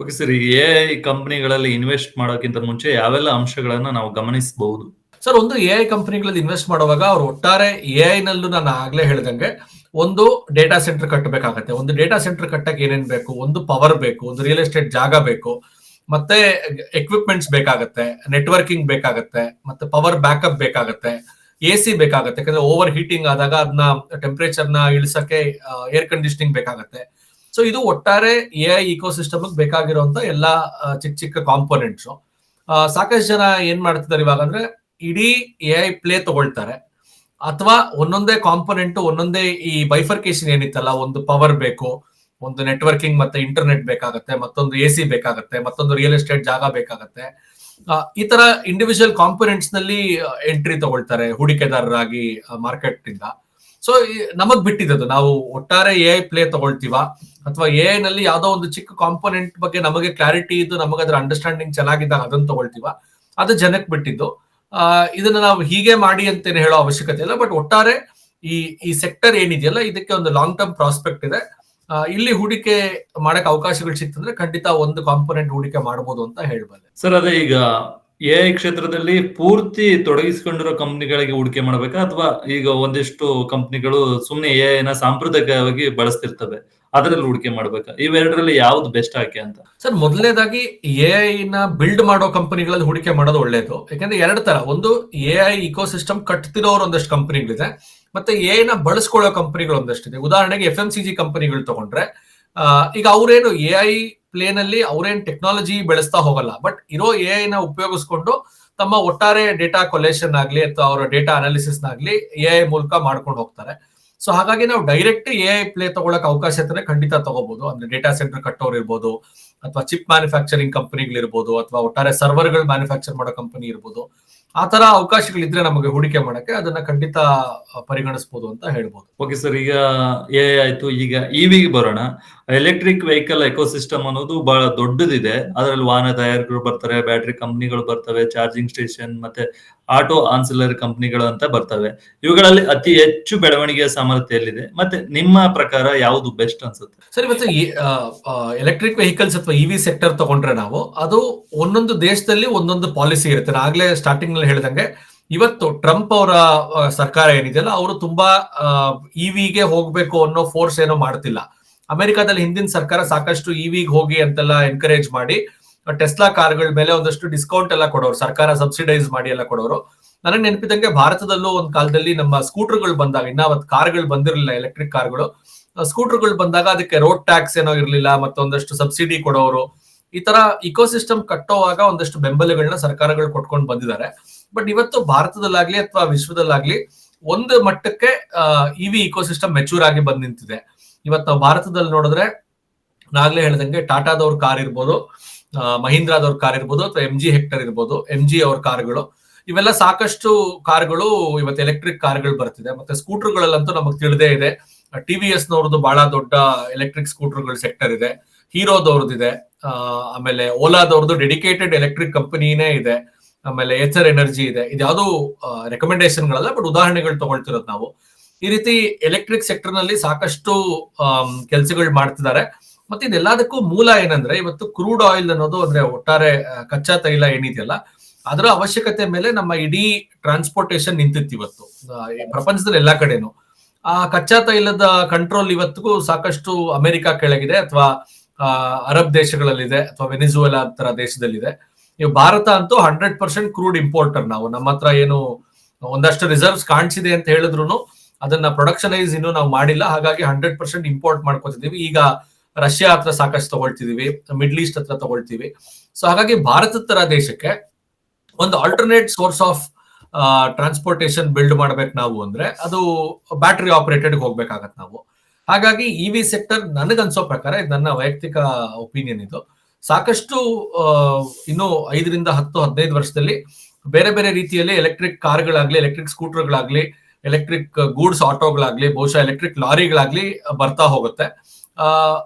ಓಕೆ ಸರ್ ಎ ಐ ಕಂಪನಿಗಳಲ್ಲಿ ಇನ್ವೆಸ್ಟ್ ಮಾಡೋಕ್ಕಿಂತ ಮುಂಚೆ ಯಾವೆಲ್ಲ ಅಂಶಗಳನ್ನ ನಾವು ಗಮನಿಸಬಹುದು? ಸರ್ ಒಂದು ಎ ಐ ಕಂಪನಿಗಳಲ್ಲಿ ಇನ್ವೆಸ್ಟ್ ಮಾಡುವಾಗ ಅವ್ರು ಒಟ್ಟಾರೆ ಎ ಐ ನಲ್ಲೂ ನಾನು ಆಗ್ಲೇ ಹೇಳ್ದಂಗೆ ಒಂದು ಡೇಟಾ ಸೆಂಟರ್ ಕಟ್ಟಬೇಕಾಗತ್ತೆ ಒಂದು ಡೇಟಾ ಸೆಂಟರ್ ಕಟ್ಟಕ್ಕೆ ಏನೇನ್ ಬೇಕು? ಒಂದು ಪವರ್ ಬೇಕು? ಒಂದು ರಿಯಲ್ ಎಸ್ಟೇಟ್ ಜಾಗ ಬೇಕು? ಮತ್ತೆ ಎಕ್ವಿಪ್ಮೆಂಟ್ಸ್ ಬೇಕಾಗತ್ತೆ ನೆಟ್ವರ್ಕಿಂಗ್ ಬೇಕಾಗತ್ತೆ, ಮತ್ತೆ ಪವರ್ ಬ್ಯಾಕಪ್ ಬೇಕಾಗತ್ತೆ ಎ ಸಿ ಬೇಕಾಗತ್ತೆ. ಯಾಕಂದ್ರೆ ಓವರ್ ಹೀಟಿಂಗ್ ಆದಾಗ ಅದನ್ನ ಟೆಂಪರೇಚರ್ನ ಇಳಿಸಕ್ಕೆ ಏರ್ ಕಂಡೀಷನಿಂಗ್ ಬೇಕಾಗತ್ತೆ. ಸೊ ಇದು ಒಟ್ಟಾರೆ ಎ ಐ ಇಕೋಸಿಸ್ಟಮ್ ಬೇಕಾಗಿರುವಂತ ಎಲ್ಲಾ ಚಿಕ್ಕ ಚಿಕ್ಕ ಕಾಂಪೋನೆಂಟ್ಸ್ ಸಾಕಷ್ಟು ಜನ ಏನ್ ಮಾಡ್ತಿದ್ದಾರೆ ಇವಾಗ ಅಂದ್ರೆ ಇಡೀ ಎ ಐ ಪ್ಲೇ ತಗೊಳ್ತಾರೆ. ಅಥವಾ ಒಂದೊಂದೇ ಕಾಂಪೊನೆಂಟ್ ಒಂದೊಂದೇ ಈ ಬೈಫರ್ಕೇಶನ್ ಏನಿತ್ತಲ್ಲ, ಒಂದು ಪವರ್ ಬೇಕು ಒಂದು ನೆಟ್ವರ್ಕಿಂಗ್ ಮತ್ತೆ ಇಂಟರ್ನೆಟ್ ಬೇಕಾಗುತ್ತೆ, ಮತ್ತೊಂದು ಎ ಸಿ ಬೇಕಾಗತ್ತೆ, ಮತ್ತೊಂದು ರಿಯಲ್ ಎಸ್ಟೇಟ್ ಜಾಗ ಬೇಕಾಗತ್ತೆ. ಈ ತರ ಇಂಡಿವಿಜುವಲ್ ಕಾಂಪೊನೆಂಟ್ಸ್ನಲ್ಲಿ ಎಂಟ್ರಿ ತಗೊಳ್ತಾರೆ ಹೂಡಿಕೆದಾರರಾಗಿ ಮಾರ್ಕೆಟ್ ಇಂದ ಸೊ ನಮಗ್ ಬಿಟ್ಟಿದ್ದು ನಾವು ಒಟ್ಟಾರೆ ಎ ಐ ಪ್ಲೇ ತಗೊಳ್ತೀವ, ಅಥವಾ ಎ ಐ ನಲ್ಲಿ ಯಾವ್ದೋ ಒಂದು ಚಿಕ್ಕ ಕಾಂಪೊನೆಂಟ್ ಬಗ್ಗೆ ನಮಗೆ ಕ್ಲಾರಿಟಿ ಇದ್ದು ನಮಗೆ ಅದ್ರ ಅಂಡರ್ಸ್ಟ್ಯಾಂಡಿಂಗ್ ಚೆನ್ನಾಗಿದ್ದಾಗ ಅದನ್ನ ತಗೊಳ್ತೀವ. ಅದು ಜನಕ್ಕೆ ಬಿಟ್ಟಿದ್ದು. ಇದನ್ನ ನಾವು ಹೀಗೆ ಮಾಡಿ ಅಂತೇನೆ ಹೇಳೋ ಅವಶ್ಯಕತೆ ಇಲ್ಲ ಬಟ್ ಒಟ್ಟಾರೆ ಈ ಈ ಸೆಕ್ಟರ್ ಏನಿದೆಯಲ್ಲ, ಇದಕ್ಕೆ ಒಂದು ಲಾಂಗ್ ಟರ್ಮ್ ಪ್ರಾಸ್ಪೆಕ್ಟ್ ಇದೆ. ಇಲ್ಲಿ ಹೂಡಿಕೆ ಮಾಡಕ್ ಅವಕಾಶಗಳು ಸಿಕ್ತಂದ್ರೆ ಖಂಡಿತ ಒಂದು ಕಾಂಪೋನೆಂಟ್ ಹೂಡಿಕೆ ಮಾಡಬಹುದು ಅಂತ ಹೇಳ್ಬಲ್ಲೆ. ಸರ್ ಅದೇ ಈಗ ಎ ಐ ಕ್ಷೇತ್ರದಲ್ಲಿ ಪೂರ್ತಿ ತೊಡಗಿಸಿಕೊಂಡಿರೋ ಕಂಪನಿಗಳಿಗೆ ಹೂಡಿಕೆ ಮಾಡ್ಬೇಕಾ? ಅಥವಾ ಈಗ ಒಂದಿಷ್ಟು ಕಂಪನಿಗಳು ಸುಮ್ನೆ ಎ ನ ಸಾಂಪ್ರದಾಯಿಕವಾಗಿ ಬಳಸ್ತಿರ್ತವೆ ಅದರಲ್ಲಿ ಹೂಡಿಕೆ ಮಾಡ್ಬೇಕಾ? ಇವೆರಡರಲ್ಲಿ ಯಾವ್ದು ಬೆಸ್ಟ್ ಆಯ್ಕೆ ಅಂತ? ಸರ್ ಮೊದಲನೇದಾಗಿ ಎ ಐ ನ ಬಿಲ್ಡ್ ಮಾಡೋ ಕಂಪನಿಗಳಲ್ಲಿ ಹೂಡಿಕೆ ಮಾಡೋದು ಒಳ್ಳೇದು. ಯಾಕಂದ್ರೆ ಎರಡು ತರ. ಒಂದು ಎ ಐ ಇಕೋಸಿಸ್ಟಮ್ ಕಟ್ತಿರೋರು ಒಂದಷ್ಟು ಕಂಪನಿಗಳಿದೆ. ಮತ್ತೆ ಎ ನ ಬಳಸ್ಕೊಳ್ಳೋ ಕಂಪನಿಗಳು ಒಂದಷ್ಟಿದೆ. ಉದಾಹರಣೆಗೆ ಎಫ್ ಎಂ ಸಿ ಜಿ ಕಂಪನಿಗಳು ತಗೊಂಡ್ರೆ ಈಗ ಅವ್ರೇನು ಎ ಐ ಪ್ಲೇನ್ ಅಲ್ಲಿ ಅವ್ರೇನ್ ಟೆಕ್ನಾಲಜಿ ಬೆಳೆಸ್ತಾ ಹೋಗಲ್ಲ ಬಟ್ ಇರೋ ಎ ಐ ನ ಉಪಯೋಗಿಸ್ಕೊಂಡು ತಮ್ಮ ಒಟ್ಟಾರೆ ಡೇಟಾ ಕೊಲೇಷನ್ ಆಗ್ಲಿ ಅಥವಾ ಅವರ ಡೇಟಾ ಅನಾಲಿಸಿಸ್ ಆಗ್ಲಿ ಎ ಐ ಮೂಲಕ ಮಾಡ್ಕೊಂಡು ಹೋಗ್ತಾರೆ. ಸೊ ಹಾಗಾಗಿ ನಾವು ಡೈರೆಕ್ಟ್ ಎ ಐ ಪ್ಲೇ ತಗೊಳಕ್ ಅವಕಾಶ ಇದ್ರೆ ಖಂಡಿತ ತಗೋಬಹುದು ಅಂದ್ರೆ ಡೇಟಾ ಸೆಂಟರ್ ಕಟ್ಟೋರು ಇರ್ಬೋದು ಅಥವಾ ಚಿಪ್ ಮ್ಯಾನುಫ್ಯಾಕ್ಚರಿಂಗ್ ಕಂಪನಿಗಳಿರ್ಬೋದು, ಅಥವಾ ಒಟ್ಟಾರೆ ಸರ್ವರ್ಗಳು ಮ್ಯಾನುಫ್ಯಾಕ್ಚರ್ ಮಾಡೋ ಕಂಪನಿ ಇರ್ಬೋದು. ಆ ತರ ಅವಕಾಶಗಳಿದ್ರೆ ನಮಗೆ ಹೂಡಿಕೆ ಮಾಡಕ್ಕೆ ಅದನ್ನ ಖಂಡಿತ ಪರಿಗಣಿಸಬಹುದು ಅಂತ ಹೇಳ್ಬೋದು. ಓಕೆ ಸರ್ ಈಗ ಎ ಆಯ್ತು, ಈಗ ಇವಿಗೆ ಬರೋಣ. ಎಲೆಕ್ಟ್ರಿಕ್ ವೆಹಿಕಲ್ ಎಕೋಸಿಸ್ಟಮ್ ಅನ್ನೋದು ಬಹಳ ದೊಡ್ಡದಿದೆ. ಅದರಲ್ಲಿ ವಾಹನ ತಯಾರಕರು ಬರ್ತಾರೆ ಬ್ಯಾಟರಿ ಕಂಪನಿಗಳು ಬರ್ತವೆ ಚಾರ್ಜಿಂಗ್ ಸ್ಟೇಷನ್ ಮತ್ತೆ ಆಟೋ ಆನ್ಸಲರ್ ಕಂಪನಿಗಳು ಅಂತ ಬರ್ತವೆ. ಇವುಗಳಲ್ಲಿ ಅತಿ ಹೆಚ್ಚು ಬೆಳವಣಿಗೆಯ ಸಾಮರ್ಥ್ಯದಲ್ಲಿದೆ ಮತ್ತೆ ನಿಮ್ಮ ಪ್ರಕಾರ ಯಾವುದು ಬೆಸ್ಟ್ ಅನ್ಸುತ್ತೆ? ಸರಿ, ಮತ್ತೆ ಎಲೆಕ್ಟ್ರಿಕ್ ವೆಹಿಕಲ್ಸ್ ಅಥವಾ ಇವಿ ಸೆಕ್ಟರ್ ತಗೊಂಡ್ರೆ ನಾವು, ಅದು ಒಂದೊಂದು ದೇಶದಲ್ಲಿ ಒಂದೊಂದು ಪಾಲಿಸಿ ಇರುತ್ತೆ. ಆಗ್ಲೇ ಸ್ಟಾರ್ಟಿಂಗ್ನಲ್ಲಿ ಹೇಳಿದಂಗೆ, ಇವತ್ತು ಟ್ರಂಪ್ ಅವರ ಸರ್ಕಾರ ಏನಿದೆಯಲ್ಲ, ಅವರು ತುಂಬಾ ಇವಿಗೆ ಹೋಗ್ಬೇಕು ಅನ್ನೋ ಫೋರ್ಸ್ ಏನೋ ಮಾಡ್ತಿಲ್ಲ. ಅಮೆರಿಕಾದಲ್ಲಿ ಹಿಂದಿನ ಸರ್ಕಾರ ಸಾಕಷ್ಟು ಇವಿಗೆ ಹೋಗಿ ಅಂತೆಲ್ಲ ಎನ್ಕರೇಜ್ ಮಾಡಿ ಟೆಸ್ಲಾ ಕಾರ್ಗಳ ಮೇಲೆ ಒಂದಷ್ಟು ಡಿಸ್ಕೌಂಟ್ ಎಲ್ಲ ಕೊಡೋರು, ಸರ್ಕಾರ ಸಬ್ಸಿಡೈಸ್ ಮಾಡಿ ಎಲ್ಲ ಕೊಡೋರು. ನನಗೆ ನೆನಪಿದಂಗೆ ಭಾರತದಲ್ಲೂ ಒಂದ್ ಕಾಲದಲ್ಲಿ ನಮ್ಮ ಸ್ಕೂಟರ್ಗಳು ಬಂದಾಗ ಇನ್ನ ಕಾರ್ಗಳು ಬಂದಿರಲಿಲ್ಲ ಎಲೆಕ್ಟ್ರಿಕ್ ಕಾರ್ಗಳು ಸ್ಕೂಟರ್ಗಳು ಬಂದಾಗ ಅದಕ್ಕೆ ರೋಡ್ ಟ್ಯಾಕ್ಸ್ ಏನೋ ಇರಲಿಲ್ಲ ಮತ್ತೊಂದಷ್ಟು ಸಬ್ಸಿಡಿ ಕೊಡೋರು. ಈ ತರ ಇಕೋಸಿಸ್ಟಮ್ ಕಟ್ಟೋವಾಗ ಒಂದಷ್ಟು ಬೆಂಬಲಗಳನ್ನ ಸರ್ಕಾರಗಳು ಕೊಟ್ಕೊಂಡು ಬಂದಿದ್ದಾರೆ. ಬಟ್ ಇವತ್ತು ಭಾರತದಲ್ಲಾಗ್ಲಿ ಅಥವಾ ವಿಶ್ವದಲ್ಲಾಗ್ಲಿ ಒಂದು ಮಟ್ಟಕ್ಕೆ ಇವಿ ಇಕೋಸಿಸ್ಟಮ್ ಮೆಚೂರ್ ಆಗಿ ಬಂದ್ ನಿಂತಿದೆ. ಇವತ್ತು ನಾವು ಭಾರತದಲ್ಲಿ ನೋಡಿದ್ರೆ, ನಾಗ್ಲೇ ಹೇಳ್ದಂಗೆ ಟಾಟಾದವ್ರ ಕಾರ್ ಇರ್ಬೋದು ಮಹೀಂದ್ರಾದವ್ರ ಕಾರ್ ಇರ್ಬೋದು ಅಥವಾ ಎಂ ಜಿ ಹೆಕ್ಟರ್ ಇರ್ಬೋದು ಎಂ ಜಿ ಅವ್ರ ಕಾರ್ಗಳು, ಇವೆಲ್ಲ ಸಾಕಷ್ಟು ಕಾರ್ಗಳು, ಇವತ್ತು ಎಲೆಕ್ಟ್ರಿಕ್ ಕಾರ್ಗಳು ಬರ್ತಿದೆ. ಮತ್ತೆ ಸ್ಕೂಟರ್ಗಳಲ್ಲಂತೂ ನಮಗೆ ತಿಳಿದೇ ಇದೆ. ಟಿ ವಿ ಎಸ್ ನವ್ರದ್ದು ಬಹಳ ದೊಡ್ಡ ಎಲೆಕ್ಟ್ರಿಕ್ ಸ್ಕೂಟರ್ಗಳ ಸೆಕ್ಟರ್ ಇದೆ. ಹೀರೋದವ್ರದ್ದಿದೆ ಆಮೇಲೆ ಓಲಾದವ್ರದ್ದು ಡೆಡಿಕೇಟೆಡ್ ಎಲೆಕ್ಟ್ರಿಕ್ ಕಂಪನಿನೇ ಇದೆ. ಆಮೇಲೆ ಎಚರ್ ಎನರ್ಜಿ ಇದೆ. ಇದ್ಯಾವುದು ರೆಕಮೆಂಡೇಶನ್ಗಳಲ್ಲ ಬಟ್ ಉದಾಹರಣೆಗಳು ತಗೊಳ್ತಿರೋದು ನಾವು. ಈ ರೀತಿ ಎಲೆಕ್ಟ್ರಿಕ್ ಸೆಕ್ಟರ್ನಲ್ಲಿ ಸಾಕಷ್ಟು ಕೆಲಸಗಳು ಮಾಡ್ತಿದ್ದಾರೆ. ಮತ್ತೆ ಇದೆಲ್ಲದಕ್ಕೂ ಮೂಲ ಏನಂದ್ರೆ ಇವತ್ತು ಕ್ರೂಡ್ ಆಯಿಲ್ ಅನ್ನೋದು ಅಂದ್ರೆ ಒಟ್ಟಾರೆ ಕಚ್ಚಾ ತೈಲ ಏನಿದೆಯಲ್ಲ, ಅದರ ಅವಶ್ಯಕತೆ ಮೇಲೆ ನಮ್ಮ ಇಡೀ ಟ್ರಾನ್ಸ್ಪೋರ್ಟೇಶನ್ ನಿಂತಿತ್ತು ಇವತ್ತು. ಪ್ರಪಂಚದಲ್ಲಿ ಎಲ್ಲಾ ಕಡೆನು. ಆ, ಕಚ್ಚಾ ತೈಲದ ಕಂಟ್ರೋಲ್ ಇವತ್ತಿಗೂ ಸಾಕಷ್ಟು ಅಮೆರಿಕ ಕೆಳಗಿದೆ ಅಥವಾ ಅರಬ್ ದೇಶಗಳಲ್ಲಿದೆ ಅಥವಾ ವೆನಿಜುವೆಲಾ ತರ ದೇಶದಲ್ಲಿದೆ. ನೀವು ಭಾರತ ಅಂತೂ ಹಂಡ್ರೆಡ್ ಪರ್ಸೆಂಟ್ ಕ್ರೂಡ್ ಇಂಪೋರ್ಟರ್ ನಾವು. ನಮ್ಮ ಹತ್ರ ಏನು ಒಂದಷ್ಟು ರಿಸರ್ವ್ಸ್ ಕಾಣಿಸಿದೆ ಅಂತ ಹೇಳಿದ್ರು ಅದನ್ನ ಪ್ರೊಡಕ್ಷನೈಸ್ ಇನ್ನು ನಾವು ಮಾಡಿಲ್ಲ. ಹಾಗಾಗಿ ಹಂಡ್ರೆಡ್ ಪರ್ಸೆಂಟ್ ಇಂಪೋರ್ಟ್ ಮಾಡ್ಕೊತಿದ್ದೀವಿ. ಈಗ ರಷ್ಯಾ ಹತ್ರ ಸಾಕಷ್ಟು ತಗೊಳ್ತಿದೀವಿ ಮಿಡ್ಲ್ ಈಸ್ಟ್ ಹತ್ರ ತಗೊಳ್ತೀವಿ. ಸೊ ಹಾಗಾಗಿ ಭಾರತದ ತರ ದೇಶಕ್ಕೆ ಒಂದು alternate source of transportation build ಮಾಡ್ಬೇಕು ನಾವು ಅಂದ್ರೆ ಅದು ಬ್ಯಾಟರಿ ಆಪರೇಟೆಡ್ ಹೋಗ್ಬೇಕಾಗತ್ತೆ ನಾವು. ಹಾಗಾಗಿ ಇ ವಿ ಸೆಕ್ಟರ್ ನನಗನ್ಸೋ ಪ್ರಕಾರ ಇದು ನನ್ನ ವೈಯಕ್ತಿಕ ಒಪಿನಿಯನ್ ಇದು. ಸಾಕಷ್ಟು ಇನ್ನು ಐದರಿಂದ ಹತ್ತು, ಹದಿನೈದು ವರ್ಷದಲ್ಲಿ ಬೇರೆ ಬೇರೆ ರೀತಿಯಲ್ಲಿ ಎಲೆಕ್ಟ್ರಿಕ್ ಕಾರ್ಗಳಾಗ್ಲಿ ಎಲೆಕ್ಟ್ರಿಕ್ ಸ್ಕೂಟರ್ಗಳಾಗ್ಲಿ ಎಲೆಕ್ಟ್ರಿಕ್ ಗೂಡ್ಸ್ ಆಟೋಗಳಾಗ್ಲಿ ಬಹುಶಃ ಎಲೆಕ್ಟ್ರಿಕ್ ಲಾರಿಗಳಾಗ್ಲಿ ಬರ್ತಾ ಹೋಗುತ್ತೆ.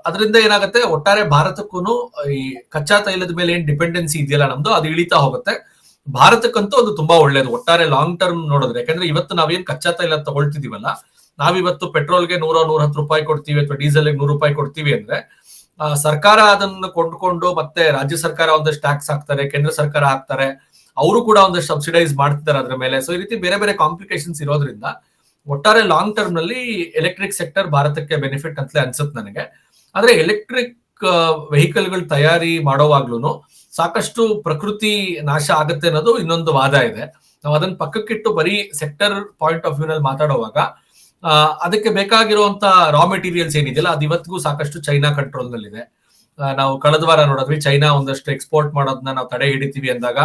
ಅದರಿಂದ ಏನಾಗುತ್ತೆ? ಒಟ್ಟಾರೆ ಭಾರತಕ್ಕೂ ಈ ಕಚ್ಚಾ ತೈಲದ ಮೇಲೆ ಏನ್ ಡಿಪೆಂಡೆನ್ಸಿ ಇದೆಯಲ್ಲ ನಮ್ದು, ಅದು ಇಳಿತಾ ಹೋಗುತ್ತೆ. ಭಾರತಕ್ಕಂತೂ ಅದು ತುಂಬಾ ಒಳ್ಳೇದು. ಒಟ್ಟಾರೆ ಲಾಂಗ್ ಟರ್ಮ್ ನೋಡಿದ್ರೆ. ಯಾಕಂದ್ರೆ ಇವತ್ತು ನಾವೇನ್ ಕಚ್ಚಾ ತೈಲ ತಗೊಳ್ತಿದೀವಲ್ಲ, ನಾವಿವತ್ತು ಪೆಟ್ರೋಲ್ಗೆ ನೂರ ನೂರ ಹತ್ತು ರೂಪಾಯಿ ಕೊಡ್ತೀವಿ ಅಥವಾ ಡೀಸೆಲ್ಗೆ ನೂರು ರೂಪಾಯಿ ಕೊಡ್ತೀವಿ ಅಂದ್ರೆ ಸರ್ಕಾರ ಅದನ್ನ ಕೊಂಡ್ಕೊಂಡು ಮತ್ತೆ ರಾಜ್ಯ ಸರ್ಕಾರ ಒಂದಷ್ಟು ಟ್ಯಾಕ್ಸ್ ಹಾಕ್ತಾರೆ, ಕೇಂದ್ರ ಸರ್ಕಾರ ಹಾಕ್ತಾರೆ, ಅವರು ಕೂಡ ಒಂದಷ್ಟು ಸಬ್ಸಿಡೈಸ್ ಮಾಡ್ತಿದ್ದಾರೆ ಅದ್ರ ಮೇಲೆ. ಸೊ ಈ ರೀತಿ ಬೇರೆ ಬೇರೆ ಕಾಂಪ್ಲಿಕೇಶನ್ಸ್ ಇರೋದ್ರಿಂದ ಒಟ್ಟಾರೆ ಲಾಂಗ್ ಟರ್ಮ್ನಲ್ಲಿ ಎಲೆಕ್ಟ್ರಿಕ್ ಸೆಕ್ಟರ್ ಭಾರತಕ್ಕೆ ಬೆನಿಫಿಟ್ ಅಂತಲೇ ಅನ್ಸುತ್ತೆ ನನಗೆ. ಆದ್ರೆ ಎಲೆಕ್ಟ್ರಿಕ್ ವೆಹಿಕಲ್ಗಳು ತಯಾರಿ ಮಾಡೋವಾಗ್ಲೂ ಸಾಕಷ್ಟು ಪ್ರಕೃತಿ ನಾಶ ಆಗುತ್ತೆ ಅನ್ನೋದು ಇನ್ನೊಂದು ವಾದ ಇದೆ. ನಾವು ಅದನ್ನ ಪಕ್ಕಕ್ಕಿಟ್ಟು ಬರೀ ಸೆಕ್ಟರ್ ಪಾಯಿಂಟ್ ಆಫ್ ವ್ಯೂ ನಲ್ಲಿ ಮಾತಾಡುವಾಗ ಅದಕ್ಕೆ ಬೇಕಾಗಿರುವಂತ ರಾ ಮೆಟೀರಿಯಲ್ಸ್ ಏನಿದೆಯಲ್ಲ, ಅದು ಇವತ್ತಿಗೂ ಸಾಕಷ್ಟು ಚೈನಾ ಕಂಟ್ರೋಲ್ ನಲ್ಲಿದೆ. ನಾವು ಕಳೆದ ವಾರ ನೋಡಿದ್ವಿ, ಚೈನಾ ಒಂದಷ್ಟು ಎಕ್ಸ್ಪೋರ್ಟ್ ಮಾಡೋದನ್ನ ನಾವು ತಡೆ ಹಿಡಿತೀವಿ ಅಂದಾಗ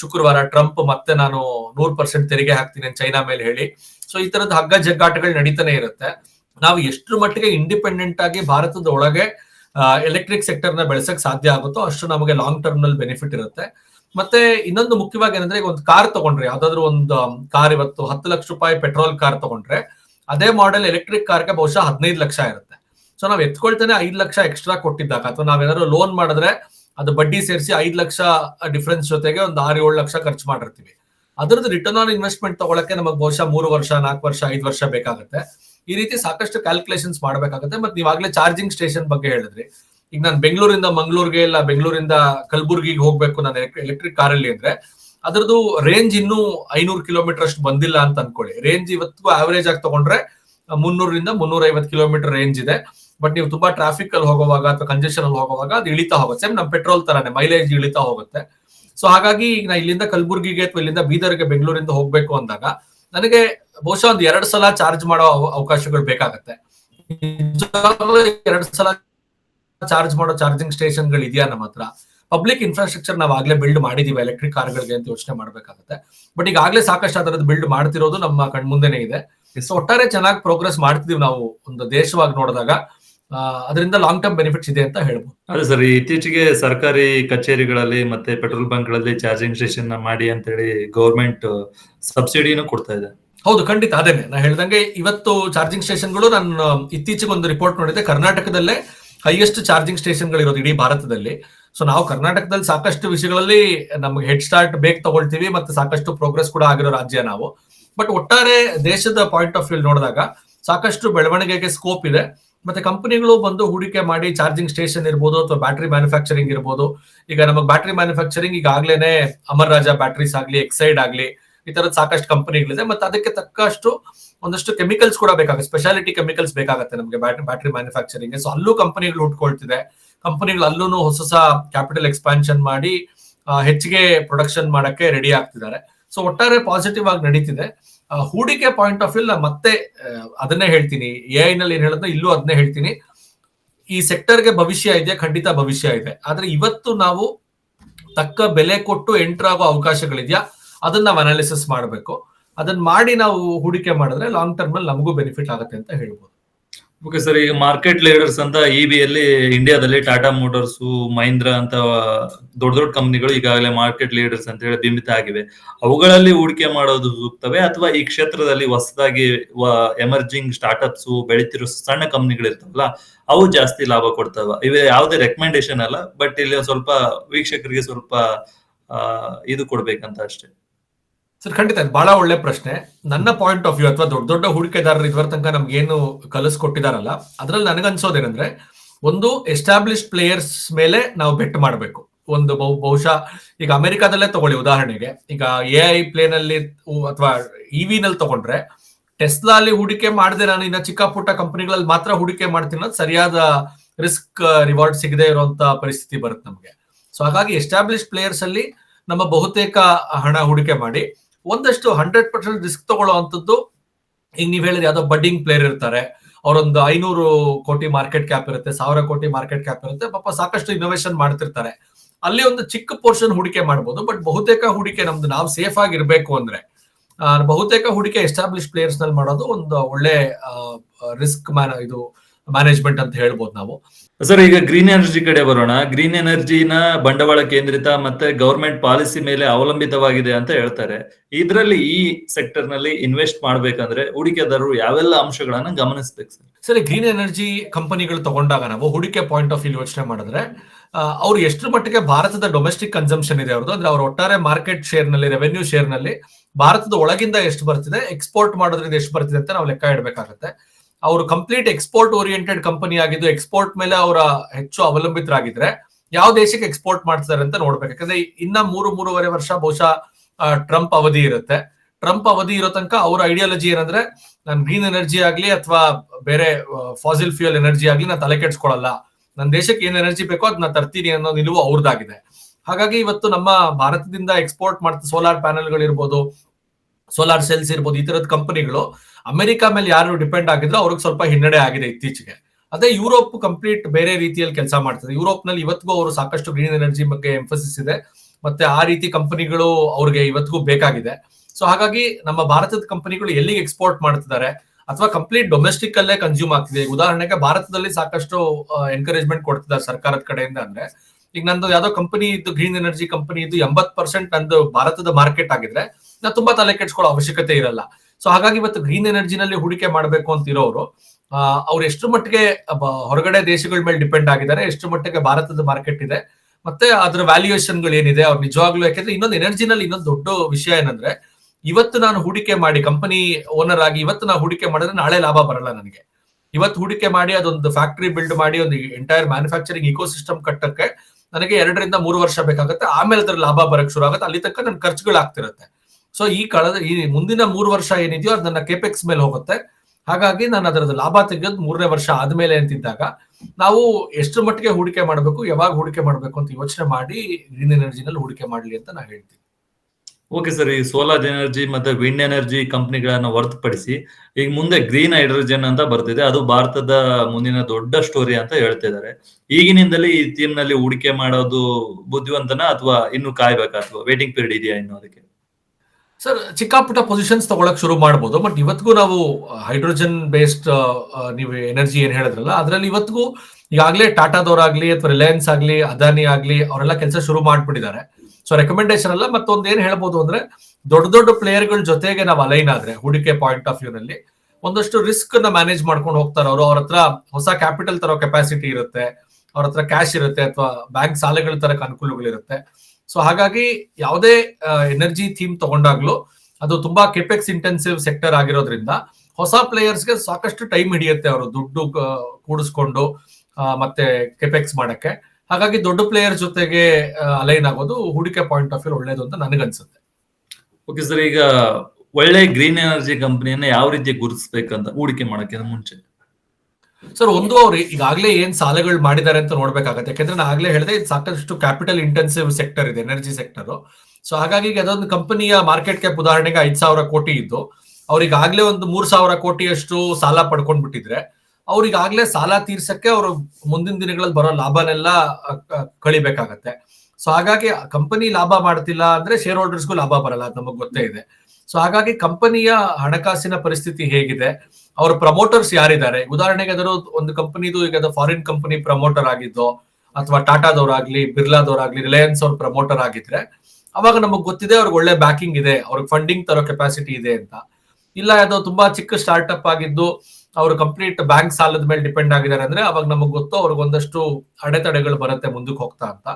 ಶುಕ್ರವಾರ ಟ್ರಂಪ್ ಮತ್ತೆ ನಾನು ನೂರ್ ಪರ್ಸೆಂಟ್ ತೆರಿಗೆ ಹಾಕ್ತೀನಿ ಚೈನಾ ಮೇಲೆ ಹೇಳಿ ಸೊ ಈ ತರದ ಹಗ್ಗ ಜಗ್ಗಾಟಗಳು ನಡೀತಾನೆ ಇರುತ್ತೆ. ನಾವು ಎಷ್ಟು ಮಟ್ಟಿಗೆ ಇಂಡಿಪೆಂಡೆಂಟ್ ಆಗಿ ಭಾರತದ ಒಳಗೆ ಎಲೆಕ್ಟ್ರಿಕ್ ಸೆಕ್ಟರ್ನ ಬೆಳೆಸಕ್ ಸಾಧ್ಯ ಆಗುತ್ತೋ ಅಷ್ಟು ನಮಗೆ ಲಾಂಗ್ ಟರ್ಮ್ನಲ್ಲಿ ಬೆನಿಫಿಟ್ ಇರುತ್ತೆ. ಮತ್ತೆ ಇನ್ನೊಂದು ಮುಖ್ಯವಾಗಿ ಏನಂದ್ರೆ, ಈಗ ಒಂದು ಕಾರ್ ತಗೊಂಡ್ರೆ, ಯಾವ್ದಾದ್ರು ಒಂದು ಕಾರ್ ಇವತ್ತು ಹತ್ತು ಲಕ್ಷ ರೂಪಾಯಿ ಪೆಟ್ರೋಲ್ ಕಾರ್ ತಗೊಂಡ್ರೆ, ಅದೇ ಮಾಡೆಲ್ ಎಲೆಕ್ಟ್ರಿಕ್ ಕಾರ್ಗೆ ಬಹುಶಃ ಹದಿನೈದು ಲಕ್ಷ ಇರುತ್ತೆ. ಸೊ ನಾವು ಎತ್ಕೊಳ್ತೇನೆ ಐದು ಲಕ್ಷ ಎಕ್ಸ್ಟ್ರಾ ಕೊಟ್ಟಿದ್ದಾಗ, ಅಥವಾ ನಾವೇನಾದ್ರು ಲೋನ್ ಮಾಡಿದ್ರೆ ಅದು ಬಡ್ಡಿ ಸೇರಿಸಿ ಐದು ಲಕ್ಷ ಡಿಫ್ರೆನ್ಸ್ ಜೊತೆಗೆ ಒಂದು ಆರು ಏಳು ಲಕ್ಷ ಖರ್ಚು ಮಾಡಿರ್ತೀವಿ. ಅದರದ್ದು ರಿಟರ್ನ್ ಆನ್ ಇನ್ವೆಸ್ಟ್ಮೆಂಟ್ ತಗೊಳಕ್ಕೆ ನಮಗೆ ಬಹುಶಃ ಮೂರು ವರ್ಷ, ನಾಲ್ಕು ವರ್ಷ, ಐದು ವರ್ಷ ಬೇಕಾಗುತ್ತೆ. ಈ ರೀತಿ ಸಾಕಷ್ಟು ಕ್ಯಾಲ್ಕುಲೇಷನ್ಸ್ ಮಾಡಬೇಕಾಗುತ್ತೆ. ಮತ್ತೆ ನೀವಾಗಲೇ ಚಾರ್ಜಿಂಗ್ ಸ್ಟೇಷನ್ ಬಗ್ಗೆ ಹೇಳಿದ್ರಿ. ಈಗ ನಾನು ಬೆಂಗಳೂರಿಂದ ಮಂಗಳೂರಿಗೆ ಇಲ್ಲ, ಬೆಂಗಳೂರಿಂದ ಕಲಬುರ್ಗಿಗೆ ಹೋಗ್ಬೇಕು ನಾನು ಎಲೆಕ್ಟ್ರಿಕ್ ಕಾರಲ್ಲಿ ಅಂದ್ರೆ, ಅದರದ್ದು ರೇಂಜ್ ಇನ್ನೂ ಐನೂರು ಕಿಲೋಮೀಟರ್ ಅಷ್ಟು ಬಂದಿಲ್ಲ ಅಂತ ಅನ್ಕೊಳ್ಳಿ. ರೇಂಜ್ ಇವತ್ತಿಗೂ ಆವರೇಜ್ ಆಗಿ ತಗೊಂಡ್ರೆ, ಮುನ್ನೂರರಿಂದ ಮುನ್ನೂರ ಐವತ್ತು ಕಿಲೋಮೀಟರ್ ರೇಂಜ್ ಇದೆ. ಬಟ್ ನೀವು ತುಂಬಾ ಟ್ರಾಫಿಕ್ ಅಲ್ಲಿ ಹೋಗುವಾಗ ಅಥವಾ ಕಂಜೆಷನ್ ಅಲ್ಲಿ ಹೋಗುವಾಗ ಅದು ಇಳಿತಾ ಹೋಗುತ್ತೆ. ಸೇಮ್ ನಮ್ಮ ಪೆಟ್ರೋಲ್ ತರಾನೇ ಮೈಲೇಜ್ ಇಳಿತಾ ಹೋಗುತ್ತೆ. ಸೊ ಹಾಗಾಗಿ ಈಗ ನಾ ಇಲ್ಲಿಂದ ಕಲಬುರ್ಗಿಗೆ ಅಥವಾ ಇಲ್ಲಿಂದ ಬೀದರ್ಗೆ ಬೆಂಗಳೂರಿಂದ ಹೋಗ್ಬೇಕು ಅಂದಾಗ ನನಗೆ ಬಹುಶಃ ಒಂದು ಎರಡು ಸಲ ಚಾರ್ಜ್ ಮಾಡೋ ಅವ- ಅವಕಾಶಗಳು ಬೇಕಾಗತ್ತೆ. ಎರಡ್ ಸಲ ಚಾರ್ಜ್ ಮಾಡೋ ಚಾರ್ಜಿಂಗ್ ಸ್ಟೇಷನ್ಗಳು ಇದೆಯಾ ನಮ್ಮ ಹತ್ರ? ಪಬ್ಲಿಕ್ ಇನ್ಫ್ರಾಸ್ಟ್ರಕ್ಚರ್ ನಾವು ಆಗ್ಲೇ ಬಿಲ್ಡ್ ಮಾಡಿದೀವಿ ಎಲೆಕ್ಟ್ರಿಕ್ ಕಾರ್ಗಳಿಗೆ ಅಂತ ಯೋಚನೆ ಮಾಡ್ಬೇಕಾಗತ್ತೆ. ಬಟ್ ಈಗ ಆಗ್ಲೇ ಸಾಕಷ್ಟು ಅದರದ್ದು ಬಿಲ್ಡ್ ಮಾಡ್ತಿರೋದು ನಮ್ಮ ಕಣ್ಮುಂದೆನೆ ಇದೆ. ಸೊ ಒಟ್ಟಾರೆ ಚೆನ್ನಾಗಿ ಪ್ರೋಗ್ರೆಸ್ ಮಾಡ್ತಿದೀವಿ ನಾವು ಒಂದು ದೇಶವಾಗಿ ನೋಡಿದಾಗ. ಅದರಿಂದ ಲಾಂಗ್ ಟರ್ಮ್ ಬೆನಿಫಿಟ್ಸ್ ಇದೆ ಅಂತ ಹೇಳ್ಬೋದು. ಅದೇ ಸರ್ ಇತ್ತೀಚೆಗೆ ಸರ್ಕಾರಿ ಕಚೇರಿಗಳಲ್ಲಿ ಮತ್ತೆ ಪೆಟ್ರೋಲ್ ಬಂಕ್ಗಳಲ್ಲಿ ಚಾರ್ಜಿಂಗ್ ಸ್ಟೇಷನ್ ಮಾಡಿ ಅಂತ ಹೇಳಿ ಗೌರ್ಮೆಂಟ್ ಸಬ್ಸಿಡಿನೂ ಕೊಡ್ತಾ ಇದೆ. ಹೌದು ಖಂಡಿತ. ಅದೇನೆ ನಾ ಹೇಳ್ದಂಗೆ ಇವತ್ತು ಚಾರ್ಜಿಂಗ್ ಸ್ಟೇಷನ್ಗಳು ನಾನು ಇತ್ತೀಚೆಗೆ ಒಂದು ರಿಪೋರ್ಟ್ ನೋಡಿದೆ. ಕರ್ನಾಟಕದಲ್ಲೇ ಹೈಯೆಸ್ಟ್ ಚಾರ್ಜಿಂಗ್ ಸ್ಟೇಷನ್ಗಳು ಇರೋದು ಇಡೀ ಭಾರತದಲ್ಲಿ. ಸೊ ನಾವು ಕರ್ನಾಟಕದಲ್ಲಿ ಸಾಕಷ್ಟು ವಿಷಯಗಳಲ್ಲಿ ನಮ್ಗೆ ಹೆಡ್ ಸ್ಟಾರ್ಟ್ ಬೇಗ ತಗೊಳ್ತೀವಿ ಮತ್ತೆ ಸಾಕಷ್ಟು ಪ್ರೋಗ್ರೆಸ್ ಕೂಡ ಆಗಿರೋ ರಾಜ್ಯ ನಾವು. ಬಟ್ ಒಟ್ಟಾರೆ ದೇಶದ ಪಾಯಿಂಟ್ ಆಫ್ ವ್ಯೂ ನೋಡಿದಾಗ ಸಾಕಷ್ಟು ಬೆಳವಣಿಗೆಗೆ ಸ್ಕೋಪ್ ಇದೆ. ಮತ್ತೆ ಕಂಪನಿಗಳು ಬಂದು ಹೂಡಿಕೆ ಮಾಡಿ ಚಾರ್ಜಿಂಗ್ ಸ್ಟೇಷನ್ ಇರ್ಬೋದು ಅಥವಾ ಬ್ಯಾಟರಿ ಮ್ಯಾನುಫ್ಯಾಕ್ಚರಿಂಗ್ ಇರ್ಬೋದು. ಈಗ ನಮಗೆ ಬ್ಯಾಟರಿ ಮ್ಯಾನುಫ್ಯಾಕ್ಚರಿಂಗ್ ಈಗಾಗಲೇ ಅಮರ್ ರಾಜಾ ಬ್ಯಾಟ್ರೀಸ್ ಆಗ್ಲಿ ಎಕ್ಸೈಡ್ ಆಗ್ಲಿ, ಈ ತರದ ಸಾಕಷ್ಟು ಕಂಪನಿಗಳಿದೆ. ಮತ್ತೆ ಅದಕ್ಕೆ ತಕ್ಕಷ್ಟು ಒಂದಷ್ಟು ಕೆಮಿಕಲ್ಸ್ ಕೂಡ ಬೇಕಾಗುತ್ತೆ. ಸ್ಪೆಷಾಲಿಟಿ ಕೆಮಿಕಲ್ಸ್ ಬೇಕಾಗುತ್ತೆ ನಮಗೆ ಬ್ಯಾಟ್ರಿ ಬ್ಯಾಟ್ರಿ ಮ್ಯಾನುಫ್ಯಾಕ್ಚರಿಂಗ್. ಸೊ ಅಲ್ಲೂ ಕಂಪನಿಗಳು ಹುಟ್ಕೊಳ್ತಿದೆ ಕಂಪನಿಗಳು ಅಲ್ಲೂ ಹೊಸ ಹೊಸ ಕ್ಯಾಪಿಟಲ್ ಎಕ್ಸ್ಪಾನ್ಷನ್ ಮಾಡಿ ಹೆಚ್ಚಿಗೆ ಪ್ರೊಡಕ್ಷನ್ ಮಾಡಕ್ಕೆ ರೆಡಿ ಆಗ್ತಿದ್ದಾರೆ. ಸೊ ಒಟ್ಟಾರೆ ಪಾಸಿಟಿವ್ ಆಗಿ ನಡೀತಿದೆ. ಹೂಡಿಕೆ ಪಾಯಿಂಟ್ ಆಫ್ ವ್ಯೂ ಮತ್ತೆ ಅದನ್ನೇ ಹೇಳ್ತೀನಿ. ಎ ಐ ನಲ್ಲಿ ಏನ್ ಹೇಳಿದ್ರೆ ಇಲ್ಲೂ ಅದನ್ನೇ ಹೇಳ್ತೀನಿ. ಈ ಸೆಕ್ಟರ್ಗೆ ಭವಿಷ್ಯ ಇದೆ, ಖಂಡಿತ ಭವಿಷ್ಯ ಇದೆ. ಆದ್ರೆ ಇವತ್ತು ನಾವು ತಕ್ಕ ಬೆಲೆ ಕೊಟ್ಟು ಎಂಟರ್ ಆಗೋ ಅವಕಾಶಗಳಿದೆಯಾ? ಅದನ್ನ ನಾವು ಅನಾಲಿಸಿಸ್ ಮಾಡಬೇಕು. ಅದನ್ನ ಮಾಡಿ ನಾವು ಹೂಡಿಕೆ ಮಾಡಿದ್ರೆ ಲಾಂಗ್ ಟರ್ಮ್ ಅಲ್ಲಿ ನಮಗೂ ಬೆನಿಫಿಟ್ ಆಗುತ್ತೆ ಅಂತ ಹೇಳ್ಬೋದು. ಓಕೆ ಸರ್ ಈಗ ಮಾರ್ಕೆಟ್ ಲೀಡರ್ಸ್ ಅಂತ ಇ ಅಲ್ಲಿ ಇಂಡಿಯಾದಲ್ಲಿ ಟಾಟಾ ಮೋಟಾರ್ಸ್ ಮಹೀಂದ್ರ ಅಂತ ದೊಡ್ಡ ದೊಡ್ಡ ಕಂಪನಿಗಳು ಈಗಾಗಲೇ ಮಾರ್ಕೆಟ್ ಲೀಡರ್ಸ್ ಅಂತ ಹೇಳಿ ಬಿಂಬಿತ ಆಗಿವೆ. ಅವುಗಳಲ್ಲಿ ಹೂಡಿಕೆ ಮಾಡೋದು ಸೂಕ್ತವೇ? ಅಥವಾ ಈ ಕ್ಷೇತ್ರದಲ್ಲಿ ಹೊಸದಾಗಿ ಎಮರ್ಜಿಂಗ್ ಸ್ಟಾರ್ಟ್ಅಪ್ಸ್ ಬೆಳೀತಿರೋ ಸಣ್ಣ ಕಂಪನಿಗಳು ಇರ್ತಾವಲ್ಲ ಅವು ಜಾಸ್ತಿ ಲಾಭ ಕೊಡ್ತಾವ? ಇವೆ ಯಾವುದೇ ರೆಕಮೆಂಡೇಶನ್ ಅಲ್ಲ ಬಟ್ ಇಲ್ಲಿ ಸ್ವಲ್ಪ ವೀಕ್ಷಕರಿಗೆ ಸ್ವಲ್ಪ ಇದು ಕೊಡ್ಬೇಕಂತ ಅಷ್ಟೇ. ಸರ್, ಖಂಡಿತ ಬಹಳ ಒಳ್ಳೆ ಪ್ರಶ್ನೆ. ನನ್ನ ಪಾಯಿಂಟ್ ಆಫ್ ವ್ಯೂ ಅಥವಾ ದೊಡ್ಡ ದೊಡ್ಡ ಹೂಡಿಕೆದಾರರು ಇದುವರೆ ತನಕ ನಮ್ಗೆ ಏನು ಕಲಿಸ್ಕೊಟ್ಟಿದಾರಲ್ಲ, ಅದ್ರಲ್ಲಿ ನನಗನ್ಸೋದೇನಂದ್ರೆ, ಒಂದು ಎಸ್ಟಾಬ್ಲಿಷ್ ಪ್ಲೇಯರ್ಸ್ ಮೇಲೆ ನಾವು ಬೆಟ್ ಮಾಡಬೇಕು. ಒಂದು ಬಹು- ಬಹುಶಃ, ಈಗ ಅಮೆರಿಕಾದಲ್ಲೇ ತಗೊಳ್ಳಿ ಉದಾಹರಣೆಗೆ. ಈಗ ಎ ಐ ಪ್ಲೇನಲ್ಲಿ ಅಥವಾ ಇವಿ ನಲ್ಲಿ ತಗೊಂಡ್ರೆ ಟೆಸ್ಲಾ ಅಲ್ಲಿ ಹೂಡಿಕೆ ಮಾಡದೆ ನಾನು ಇನ್ನ ಚಿಕ್ಕ ಪುಟ್ಟ ಕಂಪನಿಗಳಲ್ಲಿ ಮಾತ್ರ ಹೂಡಿಕೆ ಮಾಡ್ತೀನಿ ಸರಿಯಾದ ರಿಸ್ಕ್ ರಿವಾರ್ಡ್ ಸಿಗದೆ ಇರುವಂತ ಪರಿಸ್ಥಿತಿ ಬರುತ್ತೆ ನಮಗೆ. ಸೊ ಹಾಗಾಗಿ ಎಸ್ಟಾಬ್ಲಿಷ್ ಪ್ಲೇಯರ್ಸ್ ಅಲ್ಲಿ ನಮ್ಮ ಬಹುತೇಕ ಹಣ ಹೂಡಿಕೆ ಮಾಡಿ ಒಂದಷ್ಟು ಹಂಡ್ರೆಡ್ ಪರ್ಸೆಂಟ್ ರಿಸ್ಕ್ ತಗೊಳ್ಳುವಂಥದ್ದು ಈಗ ನೀವ್ ಹೇಳಿದ್ರೆ ಯಾವ್ದೋ ಬಡ್ಡಿಂಗ್ ಪ್ಲೇಯರ್ ಇರ್ತಾರೆ. ಅವರೊಂದು ಐನೂರು ಕೋಟಿ ಮಾರ್ಕೆಟ್ ಕ್ಯಾಪ್ ಇರುತ್ತೆ, ಸಾವಿರ ಕೋಟಿ ಮಾರ್ಕೆಟ್ ಕ್ಯಾಪ್ ಇರುತ್ತೆ, ಪಾಪ ಸಾಕಷ್ಟು ಇನೋವೇಷನ್ ಮಾಡ್ತಿರ್ತಾರೆ. ಅಲ್ಲಿ ಒಂದು ಚಿಕ್ಕ ಪೋರ್ಷನ್ ಹೂಡಿಕೆ ಮಾಡ್ಬೋದು ಬಟ್ ಬಹುತೇಕ ಹೂಡಿಕೆ ನಮ್ದು ನಾವು ಸೇಫ್ ಆಗಿರ್ಬೇಕು ಅಂದ್ರೆ ಬಹುತೇಕ ಹೂಡಿಕೆ ಎಸ್ಟಾಬ್ಲಿಷ್ ಪ್ಲೇಯರ್ಸ್ನಲ್ಲಿ ಮಾಡೋದು ಒಂದು ಒಳ್ಳೆ ರಿಸ್ಕ್ ಮ್ಯಾನ ಇದು ಮ್ಯಾನೇಜ್ಮೆಂಟ್ ಅಂತ ಹೇಳ್ಬೋದು ನಾವು. ಸರ್, ಈಗ ಗ್ರೀನ್ ಎನರ್ಜಿ ಕಡೆ ಬರೋಣ. ಗ್ರೀನ್ ಎನರ್ಜಿನ ಬಂಡವಾಳ ಕೇಂದ್ರಿತ ಮತ್ತೆ ಗವರ್ಮೆಂಟ್ ಪಾಲಿಸಿ ಮೇಲೆ ಅವಲಂಬಿತವಾಗಿದೆ ಅಂತ ಹೇಳ್ತಾರೆ. ಇದರಲ್ಲಿ ಈ ಸೆಕ್ಟರ್ನಲ್ಲಿ ಇನ್ವೆಸ್ಟ್ ಮಾಡ್ಬೇಕಂದ್ರೆ ಹೂಡಿಕೆದಾರರು ಯಾವೆಲ್ಲ ಅಂಶಗಳನ್ನ ಗಮನಿಸ್ಬೇಕು ಸರ್? ಸರಿ ಗ್ರೀನ್ ಎನರ್ಜಿ ಕಂಪನಿಗಳು ತಗೊಂಡಾಗ ನಾವು ಹೂಡಿಕೆ ಪಾಯಿಂಟ್ ಆಫ್ ವ್ಯೂ ಯೋಚನೆ ಮಾಡಿದ್ರೆ ಅವ್ರು ಎಷ್ಟರ ಮಟ್ಟಿಗೆ ಭಾರತದ ಡೊಮೆಸ್ಟಿಕ್ ಕನ್ಸಂಪ್ಷನ್ ಇದೆ ಅವ್ರದ್ದು? ಅಂದ್ರೆ ಅವ್ರ ಒಟ್ಟಾರೆ ಮಾರ್ಕೆಟ್ ಶೇರ್ನಲ್ಲಿ ರೆವೆನ್ಯೂ ಶೇರ್ನಲ್ಲಿ ಭಾರತದ ಒಳಗಿಂದ ಎಷ್ಟು ಬರ್ತಿದೆ ಎಕ್ಸ್ಪೋರ್ಟ್ ಮಾಡೋದ್ರಿಂದ ಎಷ್ಟು ಬರ್ತಿದೆ ಅಂತ ನಾವು ಲೆಕ್ಕ ಇಡಬೇಕಾಗುತ್ತೆ. ಅವರು ಕಂಪ್ಲೀಟ್ ಎಕ್ಸ್ಪೋರ್ಟ್ ಓರಿಯೆಂಟೆಡ್ ಕಂಪನಿ ಆಗಿದ್ದು ಎಕ್ಸ್ಪೋರ್ಟ್ ಮೇಲೆ ಅವರ ಹೆಚ್ಚು ಅವಲಂಬಿತರಾಗಿದ್ರೆ ಯಾವ ದೇಶಕ್ಕೆ ಎಕ್ಸ್ಪೋರ್ಟ್ ಮಾಡ್ತಾರೆ ಅಂತ ನೋಡ್ಬೇಕು. ಯಾಕಂದ್ರೆ ಇನ್ನ ಮೂರು, ಮೂರುವರೆ ವರ್ಷ ಬಹುಶಃ ಟ್ರಂಪ್ ಅವಧಿ ಇರುತ್ತೆ. ಟ್ರಂಪ್ ಅವಧಿ ಇರೋ ತನಕ ಅವ್ರ ಐಡಿಯಾಲಜಿ ಏನಂದ್ರೆ ನಾನು ಗ್ರೀನ್ ಎನರ್ಜಿ ಆಗ್ಲಿ ಅಥವಾ ಬೇರೆ ಫಾಸಿಲ್ ಫ್ಯೂಯಲ್ ಎನರ್ಜಿ ಆಗ್ಲಿ ನಾನು ತಲೆ ಕೆಡ್ಸ್ಕೊಳಲ್ಲ ನನ್ನ ದೇಶಕ್ಕೆ ಏನ್ ಎನರ್ಜಿ ಬೇಕೋ ಅದನ್ನ ತರ್ತೀನಿ ಅನ್ನೋ ನಿಲುವು ಅವ್ರದ್ದಾಗಿದೆ ಹಾಗಾಗಿ ಇವತ್ತು ನಮ್ಮ ಭಾರತದಿಂದ ಎಕ್ಸ್ಪೋರ್ಟ್ ಮಾಡ್ತಾ ಸೋಲಾರ್ ಪ್ಯಾನೆಲ್ಗಳಿರ್ಬೋದು ಸೋಲಾರ್ ಸೆಲ್ಸ್ ಇರ್ಬೋದು ಈ ತರದ ಕಂಪನಿಗಳು ಅಮೆರಿಕ ಮೇಲೆ ಯಾರು ಡಿಪೆಂಡ್ ಆಗಿದ್ರು ಅವ್ರಿಗೆ ಸ್ವಲ್ಪ ಹಿನ್ನಡೆ ಆಗಿದೆ ಇತ್ತೀಚೆಗೆ. ಅದೇ ಯುರೋಪ್ ಕಂಪ್ಲೀಟ್ ಬೇರೆ ರೀತಿಯಲ್ಲಿ ಕೆಲಸ ಮಾಡ್ತದೆ. ಯುರೋಪ್ನಲ್ಲಿ ಇವತ್ತಿಗೂ ಅವರು ಸಾಕಷ್ಟು ಗ್ರೀನ್ ಎನರ್ಜಿ ಬಗ್ಗೆ ಎಂಫೋಸಿಸ್ ಇದೆ. ಮತ್ತೆ ಆ ರೀತಿ ಕಂಪನಿಗಳು ಅವ್ರಿಗೆ ಇವತ್ತಿಗೂ ಬೇಕಾಗಿದೆ. ಸೊ ಹಾಗಾಗಿ ನಮ್ಮ ಭಾರತದ ಕಂಪನಿಗಳು ಎಲ್ಲಿಗೆ ಎಕ್ಸ್ಪೋರ್ಟ್ ಮಾಡ್ತಿದ್ದಾರೆ ಅಥವಾ ಕಂಪ್ಲೀಟ್ ಡೊಮೆಸ್ಟಿಕ್ ಅಲ್ಲೇ ಕನ್ಸ್ಯೂಮ್ ಆಗ್ತಿದೆ ಉದಾಹರಣೆಗೆ ಭಾರತದಲ್ಲಿ ಸಾಕಷ್ಟು ಎನ್ಕರೇಜ್ಮೆಂಟ್ ಕೊಡ್ತಿದ್ದಾರೆ ಸರ್ಕಾರದ ಕಡೆಯಿಂದ ಅಂದ್ರೆ, ಈಗ ನಂದು ಯಾವ್ದೋ ಕಂಪನಿ ಇದ್ದು ಗ್ರೀನ್ ಎನರ್ಜಿ ಕಂಪನಿ ಇದ್ದು ಎಂಬತ್ ಪರ್ಸೆಂಟ್ ನಂದು ಭಾರತದ ಮಾರ್ಕೆಟ್ ಆಗಿದ್ರೆ, ನಾ ತುಂಬಾ ತಲೆ ಕೆಡ್ಸ್ಕೊಳ್ಳೋ ಅವಶ್ಯಕತೆ ಇರಲ್ಲ. ಸೊ ಹಾಗಾಗಿ ಇವತ್ತು ಗ್ರೀನ್ ಎನರ್ಜಿನಲ್ಲಿ ಹೂಡಿಕೆ ಮಾಡಬೇಕು ಅಂತ ಇರೋರು ಅವ್ರು ಎಷ್ಟು ಮಟ್ಟಿಗೆ ಹೊರಗಡೆ ದೇಶಗಳ ಮೇಲೆ ಡಿಪೆಂಡ್ ಆಗಿದ್ದಾರೆ ಎಷ್ಟು ಮಟ್ಟಿಗೆ ಭಾರತದ ಮಾರ್ಕೆಟ್ ಇದೆ, ಮತ್ತೆ ಅದರ ವ್ಯಾಲ್ಯೂಯೇಷನ್ಗಳು ಏನಿದೆ, ಅವ್ರು ನಿಜವಾಗ್ಲೂ, ಯಾಕೆಂದ್ರೆ ಇನ್ನೊಂದು ಎನರ್ಜಿನಲ್ಲಿ ಇನ್ನೊಂದು ದೊಡ್ಡ ವಿಷಯ ಏನಂದ್ರೆ, ಇವತ್ತು ನಾನು ಹೂಡಿಕೆ ಮಾಡಿ ಕಂಪನಿ ಓನರ್ ಆಗಿ ಇವತ್ತು ನಾನು ಹೂಡಿಕೆ ಮಾಡಿದ್ರೆ ನಾಳೆ ಲಾಭ ಬರಲ್ಲ ನನಗೆ. ಇವತ್ತು ಹೂಡಿಕೆ ಮಾಡಿ, ಅದೊಂದು ಫ್ಯಾಕ್ಟರಿ ಬಿಲ್ಡ್ ಮಾಡಿ, ಒಂದು ಎಂಟೈರ್ ಮ್ಯಾನುಫ್ಯಾಕ್ಚರಿಂಗ್ ಇಕೋ ಸಿಸ್ಟಮ್ ಕಟ್ಟಕ್ಕೆ ನನಗೆ ಎರಡರಿಂದ ಮೂರು ವರ್ಷ ಬೇಕಾಗುತ್ತೆ, ಆಮೇಲೆ ಅದ್ರ ಲಾಭ ಬರಕ್ ಶುರು ಆಗುತ್ತೆ, ಅಲ್ಲಿ ತನಕ ನನ್ನ ಖರ್ಚುಗಳು ಆಗ್ತಿರುತ್ತೆ ಸೊ ಈ ಕಳೆದ, ಈ ಮುಂದಿನ ಮೂರು ವರ್ಷ ಏನಿದೆಯೋ ಅದು ನನ್ನ ಕೆಪೆಕ್ಸ್ ಮೇಲೆ ಹೋಗುತ್ತೆ. ಹಾಗಾಗಿ ನಾನು ಅದರ ಲಾಭ ತೆಗೆಯೋದು ಮೂರನೇ ವರ್ಷ ಆದ್ಮೇಲೆ ಅಂತಿದ್ದಾಗ ನಾವು ಎಷ್ಟು ಮಟ್ಟಿಗೆ ಹೂಡಿಕೆ ಮಾಡಬೇಕು, ಯಾವಾಗ ಹೂಡಿಕೆ ಮಾಡಬೇಕು ಅಂತ ಯೋಚನೆ ಮಾಡಿ ಗ್ರೀನ್ ಎನರ್ಜಿನಲ್ಲಿ ಹೂಡಿಕೆ ಮಾಡಲಿ ಅಂತ ನಾನು ಹೇಳ್ತೀನಿ. ಓಕೆ ಸರ್ ಈ ಸೋಲಾರ್ ಎನರ್ಜಿ ಮತ್ತೆ ವಿಂಡ್ ಎನರ್ಜಿ ಕಂಪ್ನಿಗಳನ್ನ ಹೊರತುಪಡಿಸಿ ಈಗ ಮುಂದೆ ಗ್ರೀನ್ ಹೈಡ್ರೋಜನ್ ಅಂತ ಬರ್ತಿದೆ. ಅದು ಭಾರತದ ಮುಂದಿನ ದೊಡ್ಡ ಸ್ಟೋರಿ ಅಂತ ಹೇಳ್ತಾ ಇದ್ದಾರೆ. ಈಗಿನಿಂದಲೇ ಈ ಥೀಮ್ನಲ್ಲಿ ಹೂಡಿಕೆ ಮಾಡೋದು ಬುದ್ಧಿವಂತನ ಅಥವಾ ಇನ್ನು ಕಾಯ್ಬೇಕಾ ಅಥವಾ ವೇಟಿಂಗ್ ಪೀರಿಯಡ್ ಇದೆಯಾ ಇನ್ನು ಅದಕ್ಕೆ? ಸರ್ ಚಿಕ್ಕ ಪುಟ್ಟ ಪೊಸಿಷನ್ಸ್ ತಗೊಳಕ್ ಶುರು ಮಾಡ್ಬೋದು ಬಟ್ ಇವತ್ತಿಗೂ ನಾವು ಹೈಡ್ರೋಜನ್ ಬೇಸ್ಡ್ ನೀವು ಎನರ್ಜಿ ಏನ್ ಹೇಳಿದ್ರಲ್ಲ, ಅದ್ರಲ್ಲಿ ಇವತ್ತಿಗೂ ಈಗಾಗಲೇ ಟಾಟಾದವರಾಗ್ಲಿ ಅಥವಾ ರಿಲಯನ್ಸ್ ಆಗ್ಲಿ ಅದಾನಿ ಆಗ್ಲಿ, ಅವರೆಲ್ಲ ಕೆಲಸ ಶುರು ಮಾಡ್ಬಿಟ್ಟಿದ್ದಾರೆ. ಸೊ ರೆಕಮೆಂಡೇಶನ್ ಅಲ್ಲ ಮತ್ತೊಂದು ಏನ್ ಹೇಳ್ಬೋದು ಅಂದ್ರೆ, ದೊಡ್ಡ ದೊಡ್ಡ ಪ್ಲೇಯರ್ಗಳ ಜೊತೆಗೆ ನಾವು ಅಲೈನ್ ಆದ್ರೆ, ಹೂಡಿಕೆ ಪಾಯಿಂಟ್ ಆಫ್ ವ್ಯೂ ನಲ್ಲಿ ಒಂದಷ್ಟು ರಿಸ್ಕ್ನ ಮ್ಯಾನೇಜ್ ಮಾಡ್ಕೊಂಡು ಹೋಗ್ತಾರೆ ಅವರು. ಅವ್ರ ಹತ್ರ ಹೊಸ ಕ್ಯಾಪಿಟಲ್ ತರೋ ಕೆಪಾಸಿಟಿ ಇರುತ್ತೆ, ಅವ್ರ ಹತ್ರ ಕ್ಯಾಶ್ ಇರುತ್ತೆ, ಅಥವಾ ಬ್ಯಾಂಕ್ ಸಾಲಗಳ ತರಕ್ಕೆ ಅನುಕೂಲಗಳಿರುತ್ತೆ. ಸೊ ಹಾಗಾಗಿ ಯಾವುದೇ ಎನರ್ಜಿ ಥೀಮ್ ತಗೊಂಡಾಗ್ಲೂ ಅದು ತುಂಬಾ ಕೆಪೆಕ್ಸ್ ಇಂಟೆನ್ಸಿವ್ ಸೆಕ್ಟರ್ ಆಗಿರೋದ್ರಿಂದ ಹೊಸ ಪ್ಲೇಯರ್ಸ್ಗೆ ಸಾಕಷ್ಟು ಟೈಮ್ ಹಿಡಿಯುತ್ತೆ ಅವರು ದುಡ್ಡು ಕೂಡಿಸ್ಕೊಂಡು ಮತ್ತೆ ಕೆಪೆಕ್ಸ್ ಮಾಡಕ್ಕೆ. ಹಾಗಾಗಿ ದೊಡ್ಡ ಪ್ಲೇಯರ್ ಜೊತೆಗೆ ಅಲೈನ್ ಆಗೋದು ಹೂಡಿಕೆ ಪಾಯಿಂಟ್ ಆಫ್ ವ್ಯೂ ಒಳ್ಳೇದು ಅಂತ ನನಗನ್ಸುತ್ತೆ. ಓಕೆ ಸರ್ ಈಗ ಒಳ್ಳೆ ಗ್ರೀನ್ ಎನರ್ಜಿ ಕಂಪನಿಯನ್ನ ಯಾವ ರೀತಿ ಗುರುತಿಸ್ಬೇಕಂತ ಹೂಡಿಕೆ ಮಾಡಕ್ಕೆ ಮುಂಚೆ? ಸರ್, ಒಂದು ಅವ್ರು ಈಗಾಗಲೇ ಏನ್ ಸಾಲಗಳು ಮಾಡಿದ್ದಾರೆ ಅಂತ ನೋಡ್ಬೇಕಾಗತ್ತೆ. ಯಾಕಂದ್ರೆ ನಾನು ಆಗ್ಲೇ ಹೇಳಿದೆ ಸಾಕಷ್ಟು ಕ್ಯಾಪಿಟಲ್ ಇಂಟೆನ್ಸಿವ್ ಸೆಕ್ಟರ್ ಇದೆ ಎನರ್ಜಿ ಸೆಕ್ಟರ್ ಸೊ ಹಾಗಾಗಿ ಅದೊಂದು ಕಂಪನಿಯ ಮಾರ್ಕೆಟ್ ಕ್ಯಾಪ್ ಉದಾಹರಣೆಗೆ ಐದ್ ಸಾವಿರ ಕೋಟಿ ಇದ್ದು ಅವ್ರಿಗಾಗ್ಲೇ ಒಂದು ಮೂರ್ ಸಾವಿರ ಕೋಟಿಯಷ್ಟು ಸಾಲ ಪಡ್ಕೊಂಡ್ಬಿಟ್ಟಿದ್ರೆ ಅವ್ರಿಗಾಗ್ಲೇ ಸಾಲ ತೀರ್ಸಕ್ಕೆ ಅವರು ಮುಂದಿನ ದಿನಗಳಲ್ಲಿ ಬರೋ ಲಾಭನೆಲ್ಲ ಕಳಿಬೇಕಾಗತ್ತೆ. ಸೊ ಹಾಗಾಗಿ ಕಂಪನಿ ಲಾಭ ಮಾಡ್ತಿಲ್ಲ ಅಂದ್ರೆ ಶೇರ್ ಹೋಲ್ಡರ್ಸ್ಗೂ ಲಾಭ ಬರಲ್ಲ ನಮಗೆ ಗೊತ್ತೇ ಇದೆ. ಸೊ ಹಾಗಾಗಿ ಕಂಪನಿಯ ಹಣಕಾಸಿನ ಪರಿಸ್ಥಿತಿ ಹೇಗಿದೆ? ಅವ್ರ ಪ್ರಮೋಟರ್ಸ್ ಯಾರಿದ್ದಾರೆ? ಉದಾಹರಣೆಗೆ ಅದರ ಒಂದು ಕಂಪನಿದು ಈಗ ಫಾರಿನ್ ಕಂಪನಿ ಪ್ರಮೋಟರ್ ಆಗಿದ್ದೋ, ಅಥವಾ ಟಾಟಾದವರಾಗ್ಲಿ, ಬಿರ್ಲಾದವರಾಗ್ಲಿ, ರಿಲಯನ್ಸ್ ಅವ್ರ ಪ್ರಮೋಟರ್ ಆಗಿದ್ರೆ, ಅವಾಗ ನಮಗ್ ಗೊತ್ತಿದೆ ಅವ್ರಿಗೆ ಒಳ್ಳೆ ಬ್ಯಾಕಿಂಗ್ ಇದೆ, ಅವ್ರಿಗೆ ಫಂಡಿಂಗ್ ತರೋ ಕೆಪಾಸಿಟಿ ಇದೆ ಅಂತ. ಇಲ್ಲ, ಅದು ತುಂಬಾ ಚಿಕ್ಕ ಸ್ಟಾರ್ಟ್ಅಪ್ ಆಗಿದ್ದು, ಅವ್ರ ಕಂಪ್ಲೀಟ್ ಬ್ಯಾಂಕ್ ಸಾಲದ ಮೇಲೆ ಡಿಪೆಂಡ್ ಆಗಿದ್ದಾರೆ ಅಂದ್ರೆ, ಅವಾಗ ನಮಗ್ ಗೊತ್ತು ಅವ್ರಿಗೆ ಒಂದಷ್ಟು ಅಡೆತಡೆಗಳು ಬರುತ್ತೆ, ಮುಂದಕ್ಕೆ ಹೋಗ್ತಾ ಅಂತ.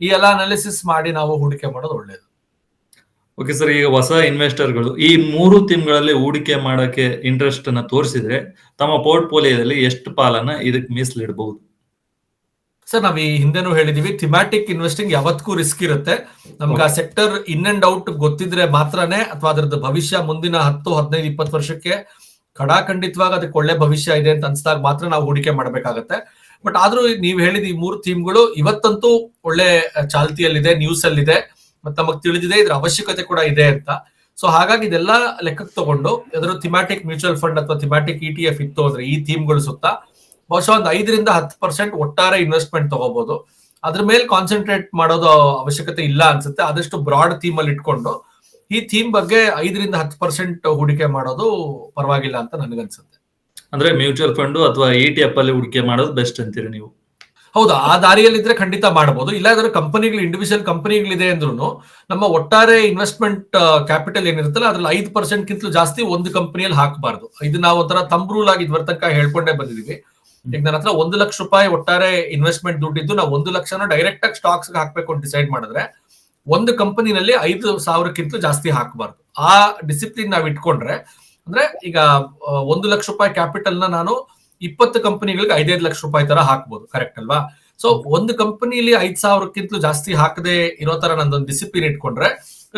ಈ ಎಲ್ಲ ಅನಾಲಿಸಿಸ್ ಮಾಡಿ ನಾವು ಹೂಡಿಕೆ ಮಾಡೋದು ಒಳ್ಳೇದು. ಓಕೆ ಸರ್ ಈಗ ಹೊಸ ಇನ್ವೆಸ್ಟರ್ಗಳು ಈ ಮೂರು ಥೀಮ್ಗಳಲ್ಲಿ ಹೂಡಿಕೆ ಮಾಡಕ್ಕೆ ಇಂಟ್ರೆಸ್ಟ್ ಅನ್ನ ತೋರಿಸಿದ್ರೆ ತಮ್ಮ ಪೋರ್ಟ್ಫೋಲಿಯೋದಲ್ಲಿ ಎಷ್ಟು ಪಾಲನ್ನ ಇದಕ್ಕೆ ಮೀಸಲಿಡಬಹುದು? ಸರ್ ನಾವು ಈ ಹಿಂದೆನೂ ಹೇಳಿದೀವಿ ಥಿಮ್ಯಾಟಿಕ್ ಇನ್ವೆಸ್ಟಿಂಗ್ ಯಾವತ್ತಿಗೂ ರಿಸ್ಕ್ ಇರುತ್ತೆ. ನಮ್ಗೆ ಆ ಸೆಕ್ಟರ್ ಇನ್ ಅಂಡ್ ಔಟ್ ಗೊತ್ತಿದ್ರೆ ಮಾತ್ರನೇ ಅಥವಾ ಅದ್ರದ್ದು ಭವಿಷ್ಯ ಮುಂದಿನ ಹತ್ತು ಹದಿನೈದು ಇಪ್ಪತ್ತು ವರ್ಷಕ್ಕೆ ಖಡಾಖಂಡಿತವಾಗಿ ಅದಕ್ಕೆ ಒಳ್ಳೆ ಭವಿಷ್ಯ ಇದೆ ಅಂತ ಅನ್ಸಿದಾಗ ಮಾತ್ರ ನಾವು ಹೂಡಿಕೆ ಮಾಡಬೇಕಾಗತ್ತೆ. ಬಟ್ ಆದ್ರೂ ನೀವು ಹೇಳಿದ ಈ ಮೂರು ಥೀಮ್ಗಳು ಇವತ್ತಂತೂ ಒಳ್ಳೆ ಚಾಲ್ತಿಯಲ್ಲಿದೆ ನ್ಯೂಸ್ ಅಲ್ಲಿದೆ. ಮತ್ತೆ ನಮಗ್ ತಿಳಿದಿದೆ ಇದ್ರ ಅವಶ್ಯಕತೆ ಕೂಡ ಇದೆ ಅಂತ. ಸೊ ಹಾಗಾಗಿ ಇದೆಲ್ಲ ಲೆಕ್ಕಕ್ಕೆ ತಗೊಂಡು ಯಾವ್ದಾದ್ರು ಥಿಮ್ಯಾಟಿಕ್ ಮ್ಯೂಚುವಲ್ ಫಂಡ್ ಅಥವಾ ಥಿಮ್ಯಾಟಿಕ್ ಇ ಟಿ ಎಫ್ ಇತ್ತು ಅಂದ್ರೆ ಈ ಥೀಮ್ಗಳು ಸುತ್ತ ಬಹುಶಃ ಒಂದು ಐದರಿಂದ ಹತ್ತು ಪರ್ಸೆಂಟ್ ಒಟ್ಟಾರೆ ಇನ್ವೆಸ್ಟ್ಮೆಂಟ್ ತಗೋಬಹುದು ಅದ್ರ ಮೇಲೆ ಕಾನ್ಸಂಟ್ರೇಟ್ ಮಾಡೋದು ಅವಶ್ಯಕತೆ ಇಲ್ಲ ಅನ್ಸುತ್ತೆ. ಆದಷ್ಟು ಬ್ರಾಡ್ ಥೀಮ್ ಅಲ್ಲಿ ಇಟ್ಕೊಂಡು ಈ ಥೀಮ್ ಬಗ್ಗೆ ಐದರಿಂದ ಹತ್ತು ಪರ್ಸೆಂಟ್ ಹೂಡಿಕೆ ಮಾಡೋದು ಪರವಾಗಿಲ್ಲ ಅಂತ ನನಗನ್ಸುತ್ತೆ. ಅಂದ್ರೆ ಮ್ಯೂಚುವಲ್ ಫಂಡ್ ಅಥವಾ ಇ ಟಿ ಎಫ್ ಅಲ್ಲಿ ಹೂಡಿಕೆ ಮಾಡೋದು ಬೆಸ್ಟ್ ಅಂತೀರಿ ನೀವು? ಹೌದಾ, ಆ ದಾರಿಯಲ್ಲಿದ್ರೆ ಖಂಡಿತ ಮಾಡಬಹುದು ಇಲ್ಲ ಅದರ ಕಂಪನಿಗಳು ಇಂಡಿವಿಜುವಲ್ ಕಂಪನಿಗಳಿದೆ ಅಂದ್ರೂ ನಮ್ಮ ಒಟ್ಟಾರೆ ಇನ್ವೆಸ್ಟ್ಮೆಂಟ್ ಕ್ಯಾಪಿಟಲ್ ಏನಿರುತ್ತಲ್ಲ, ಅದ್ರಲ್ಲಿ ಐದು ಪರ್ಸೆಂಟ್ ಕಿಂತಲೂ ಜಾಸ್ತಿ ಒಂದು ಕಂಪನಿಯಲ್ಲಿ ಹಾಕಬಾರ್ದು. ಇದು ನಾವು ಒಂಥರ ರೂಲ್ ಆಗಿ ಇದುವರ ತನಕ ಹೇಳ್ಕೊಂಡೇ ಬಂದಿದೀವಿ. ಈಗ ನನ್ನ ಹತ್ರ ಒಂದು ಲಕ್ಷ ರೂಪಾಯಿ ಒಟ್ಟಾರೆ ಇನ್ವೆಸ್ಟ್ಮೆಂಟ್ ದುಡ್ಡಿದ್ದು, ನಾವು ಒಂದು ಲಕ್ಷನ ಡೈರೆಕ್ಟ್ ಆಗಿ ಸ್ಟಾಕ್ಸ್ ಹಾಕಬೇಕು ಅಂತ ಡಿಸೈಡ್ ಮಾಡಿದ್ರೆ, ಒಂದು ಕಂಪನಿನಲ್ಲಿ ಐದು ಸಾವಿರಕ್ಕಿಂತ ಜಾಸ್ತಿ ಹಾಕಬಾರ್ದು. ಆ ಡಿಸಿಪ್ಲಿನ್ ನಾವು ಇಟ್ಕೊಂಡ್ರೆ, ಅಂದ್ರೆ ಈಗ ಒಂದು ಲಕ್ಷ ರೂಪಾಯಿ ಕ್ಯಾಪಿಟಲ್ ನಾನು ಇಪ್ಪತ್ತು ಕಂಪನಿಗಳಿಗೆ ಐದೈದು ಲಕ್ಷ ರೂಪಾಯಿ ತರ ಹಾಕ್ಬೋದು ಕರೆಕ್ಟ್ ಅಲ್ವಾ? ಸೊ ಒಂದು ಕಂಪನಿಲಿ ಐದ್ ಸಾವಿರಕ್ಕಿಂತಲೂ ಜಾಸ್ತಿ ಹಾಕದೆ ಇರೋ ತರ ನಂದೊಂದು ಡಿಸಿಪ್ಲಿನ್ ಇಟ್ಕೊಂಡ್ರೆ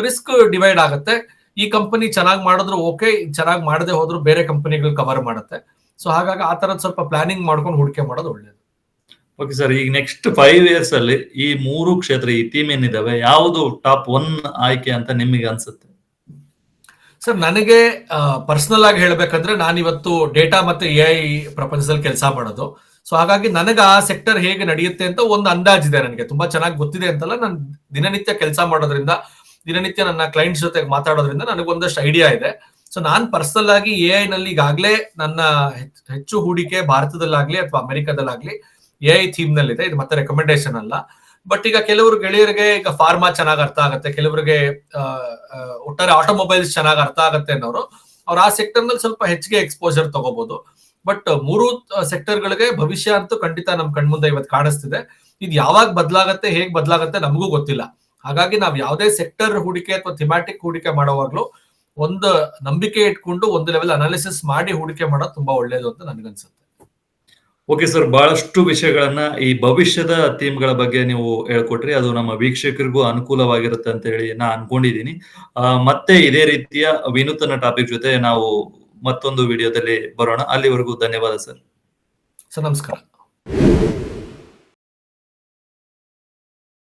ರಿಸ್ಕ್ ಡಿವೈಡ್ ಆಗುತ್ತೆ. ಈ ಕಂಪನಿ ಚೆನ್ನಾಗಿ ಮಾಡಿದ್ರು ಓಕೆ ಚೆನ್ನಾಗಿ ಮಾಡದೆ ಹೋದ್ರು ಬೇರೆ ಕಂಪನಿಗಳು ಕವರ್ ಮಾಡುತ್ತೆ. ಸೊ ಹಾಗಾಗಿ ಆ ತರದ್ ಸ್ವಲ್ಪ ಪ್ಲಾನಿಂಗ್ ಮಾಡ್ಕೊಂಡು ಹೂಡಿಕೆ ಮಾಡೋದು ಒಳ್ಳೇದು. ಓಕೆ ಸರ್ ಈಗ ನೆಕ್ಸ್ಟ್ ಫೈವ್ ಇಯರ್ಸ್ ಅಲ್ಲಿ ಈ ಮೂರು ಕ್ಷೇತ್ರ ಈ ಥೀಮ್ ಏನಿದಾವೆ, ಯಾವುದು ಟಾಪ್ ಒನ್ ಆಯ್ಕೆ ಅಂತ ನಿಮಗೆ ಅನ್ಸುತ್ತೆ? ಸರ್ ನನಗೆ ಪರ್ಸನಲ್ ಆಗಿ ಹೇಳಬೇಕಂದ್ರೆ ನಾನು ಇವತ್ತು ಡೇಟಾ ಮತ್ತೆ ಎ ಐ ಪ್ರಪಂಚದಲ್ಲಿ ಕೆಲಸ ಮಾಡೋದು. ಸೊ ಹಾಗಾಗಿ ನನಗೆ ಆ ಸೆಕ್ಟರ್ ಹೇಗೆ ನಡೆಯುತ್ತೆ ಅಂತ ಒಂದು ಅಂದಾಜಿದೆ ನನಗೆ. ತುಂಬಾ ಚೆನ್ನಾಗಿ ಗೊತ್ತಿದೆ ಅಂತಲ್ಲ, ನಾನು ದಿನನಿತ್ಯ ಕೆಲಸ ಮಾಡೋದ್ರಿಂದ, ದಿನನಿತ್ಯ ನನ್ನ ಕ್ಲೈಂಟ್ಸ್ ಜೊತೆ ಮಾತಾಡೋದ್ರಿಂದ ನನಗೆ ಒಂದಷ್ಟು ಐಡಿಯಾ ಇದೆ. ಸೊ ನಾನ್ ಪರ್ಸನಲ್ ಆಗಿ ಎ ನಲ್ಲಿ ಈಗಾಗಲೇ ನನ್ನ ಹೆಚ್ಚು ಹೂಡಿಕೆ ಭಾರತದಲ್ಲಾಗ್ಲಿ ಅಥವಾ ಅಮೆರಿಕದಲ್ಲಾಗ್ಲಿ ಎ ಐ ಥೀಮ್ನಲ್ಲಿದೆ ಇದು ಮತ್ತೆ ರೆಕಮೆಂಡೇಶನ್ ಅಲ್ಲ. ಬಟ್ ಈಗ ಕೆಲವರು ಗೆಳೆಯರಿಗೆ ಈಗ ಫಾರ್ಮಾ ಚೆನ್ನಾಗಿ ಅರ್ಥ ಆಗುತ್ತೆ. ಕೆಲವರಿಗೆ ಒಟ್ಟಾರೆ ಆಟೋಮೊಬೈಲ್ಸ್ ಚೆನ್ನಾಗಿ ಅರ್ಥ ಆಗುತ್ತೆ ಅನ್ನೋರು, ಅವ್ರು ಆ ಸೆಕ್ಟರ್ನಲ್ಲಿ ಸ್ವಲ್ಪ ಹೆಚ್ಚಿಗೆ ಎಕ್ಸ್ಪೋಜರ್ ತಗೋಬಹುದು ಬಟ್ ಮೂರು ಸೆಕ್ಟರ್ ಗಳಿಗೆ ಭವಿಷ್ಯ ಅಂತೂ ಖಂಡಿತ ನಮ್ ಕಣ್ಮುಂದೆ ಇವತ್ತು ಕಾಣಿಸ್ತಿದೆ. ಇದು ಯಾವಾಗ ಬದಲಾಗತ್ತೆ, ಹೇಗ್ ಬದಲಾಗತ್ತೆ ನಮಗೂ ಗೊತ್ತಿಲ್ಲ. ಹಾಗಾಗಿ ನಾವ್ ಯಾವುದೇ ಸೆಕ್ಟರ್ ಹೂಡಿಕೆ ಅಥವಾ ಥಿಮ್ಯಾಟಿಕ್ ಹೂಡಿಕೆ ಮಾಡುವಾಗ್ಲೂ ಒಂದು ನಂಬಿಕೆ ಇಟ್ಕೊಂಡು ಒಂದು ಲೆವೆಲ್ ಅನಾಲಿಸಿಸ್ ಮಾಡಿ ಹೂಡಿಕೆ ಮಾಡೋದು ತುಂಬಾ ಒಳ್ಳೇದು ಅಂತ ನನಗನ್ಸುತ್ತೆ. ಓಕೆ ಸರ್, ಬಹಳಷ್ಟು ವಿಷಯಗಳನ್ನ ಈ ಭವಿಷ್ಯದ ಥೀಮ್ಗಳ ಬಗ್ಗೆ ನೀವು ಹೇಳ್ಕೊಟ್ರಿ. ಅದು ನಮ್ಮ ವೀಕ್ಷಕರಿಗೂ ಅನುಕೂಲವಾಗಿರುತ್ತೆ ಅಂತ ಹೇಳಿ ನಾ ಅನ್ಕೊಂಡಿದ್ದೀನಿ. ಮತ್ತೆ ಇದೇ ರೀತಿಯ ವಿನೂತನ ಟಾಪಿಕ್ ಜೊತೆ ನಾವು ಮತ್ತೊಂದು ವಿಡಿಯೋದಲ್ಲಿ ಬರೋಣ. ಅಲ್ಲಿವರೆಗೂ ಧನ್ಯವಾದ ಸರ್. ಸರ್, ನಮಸ್ಕಾರ.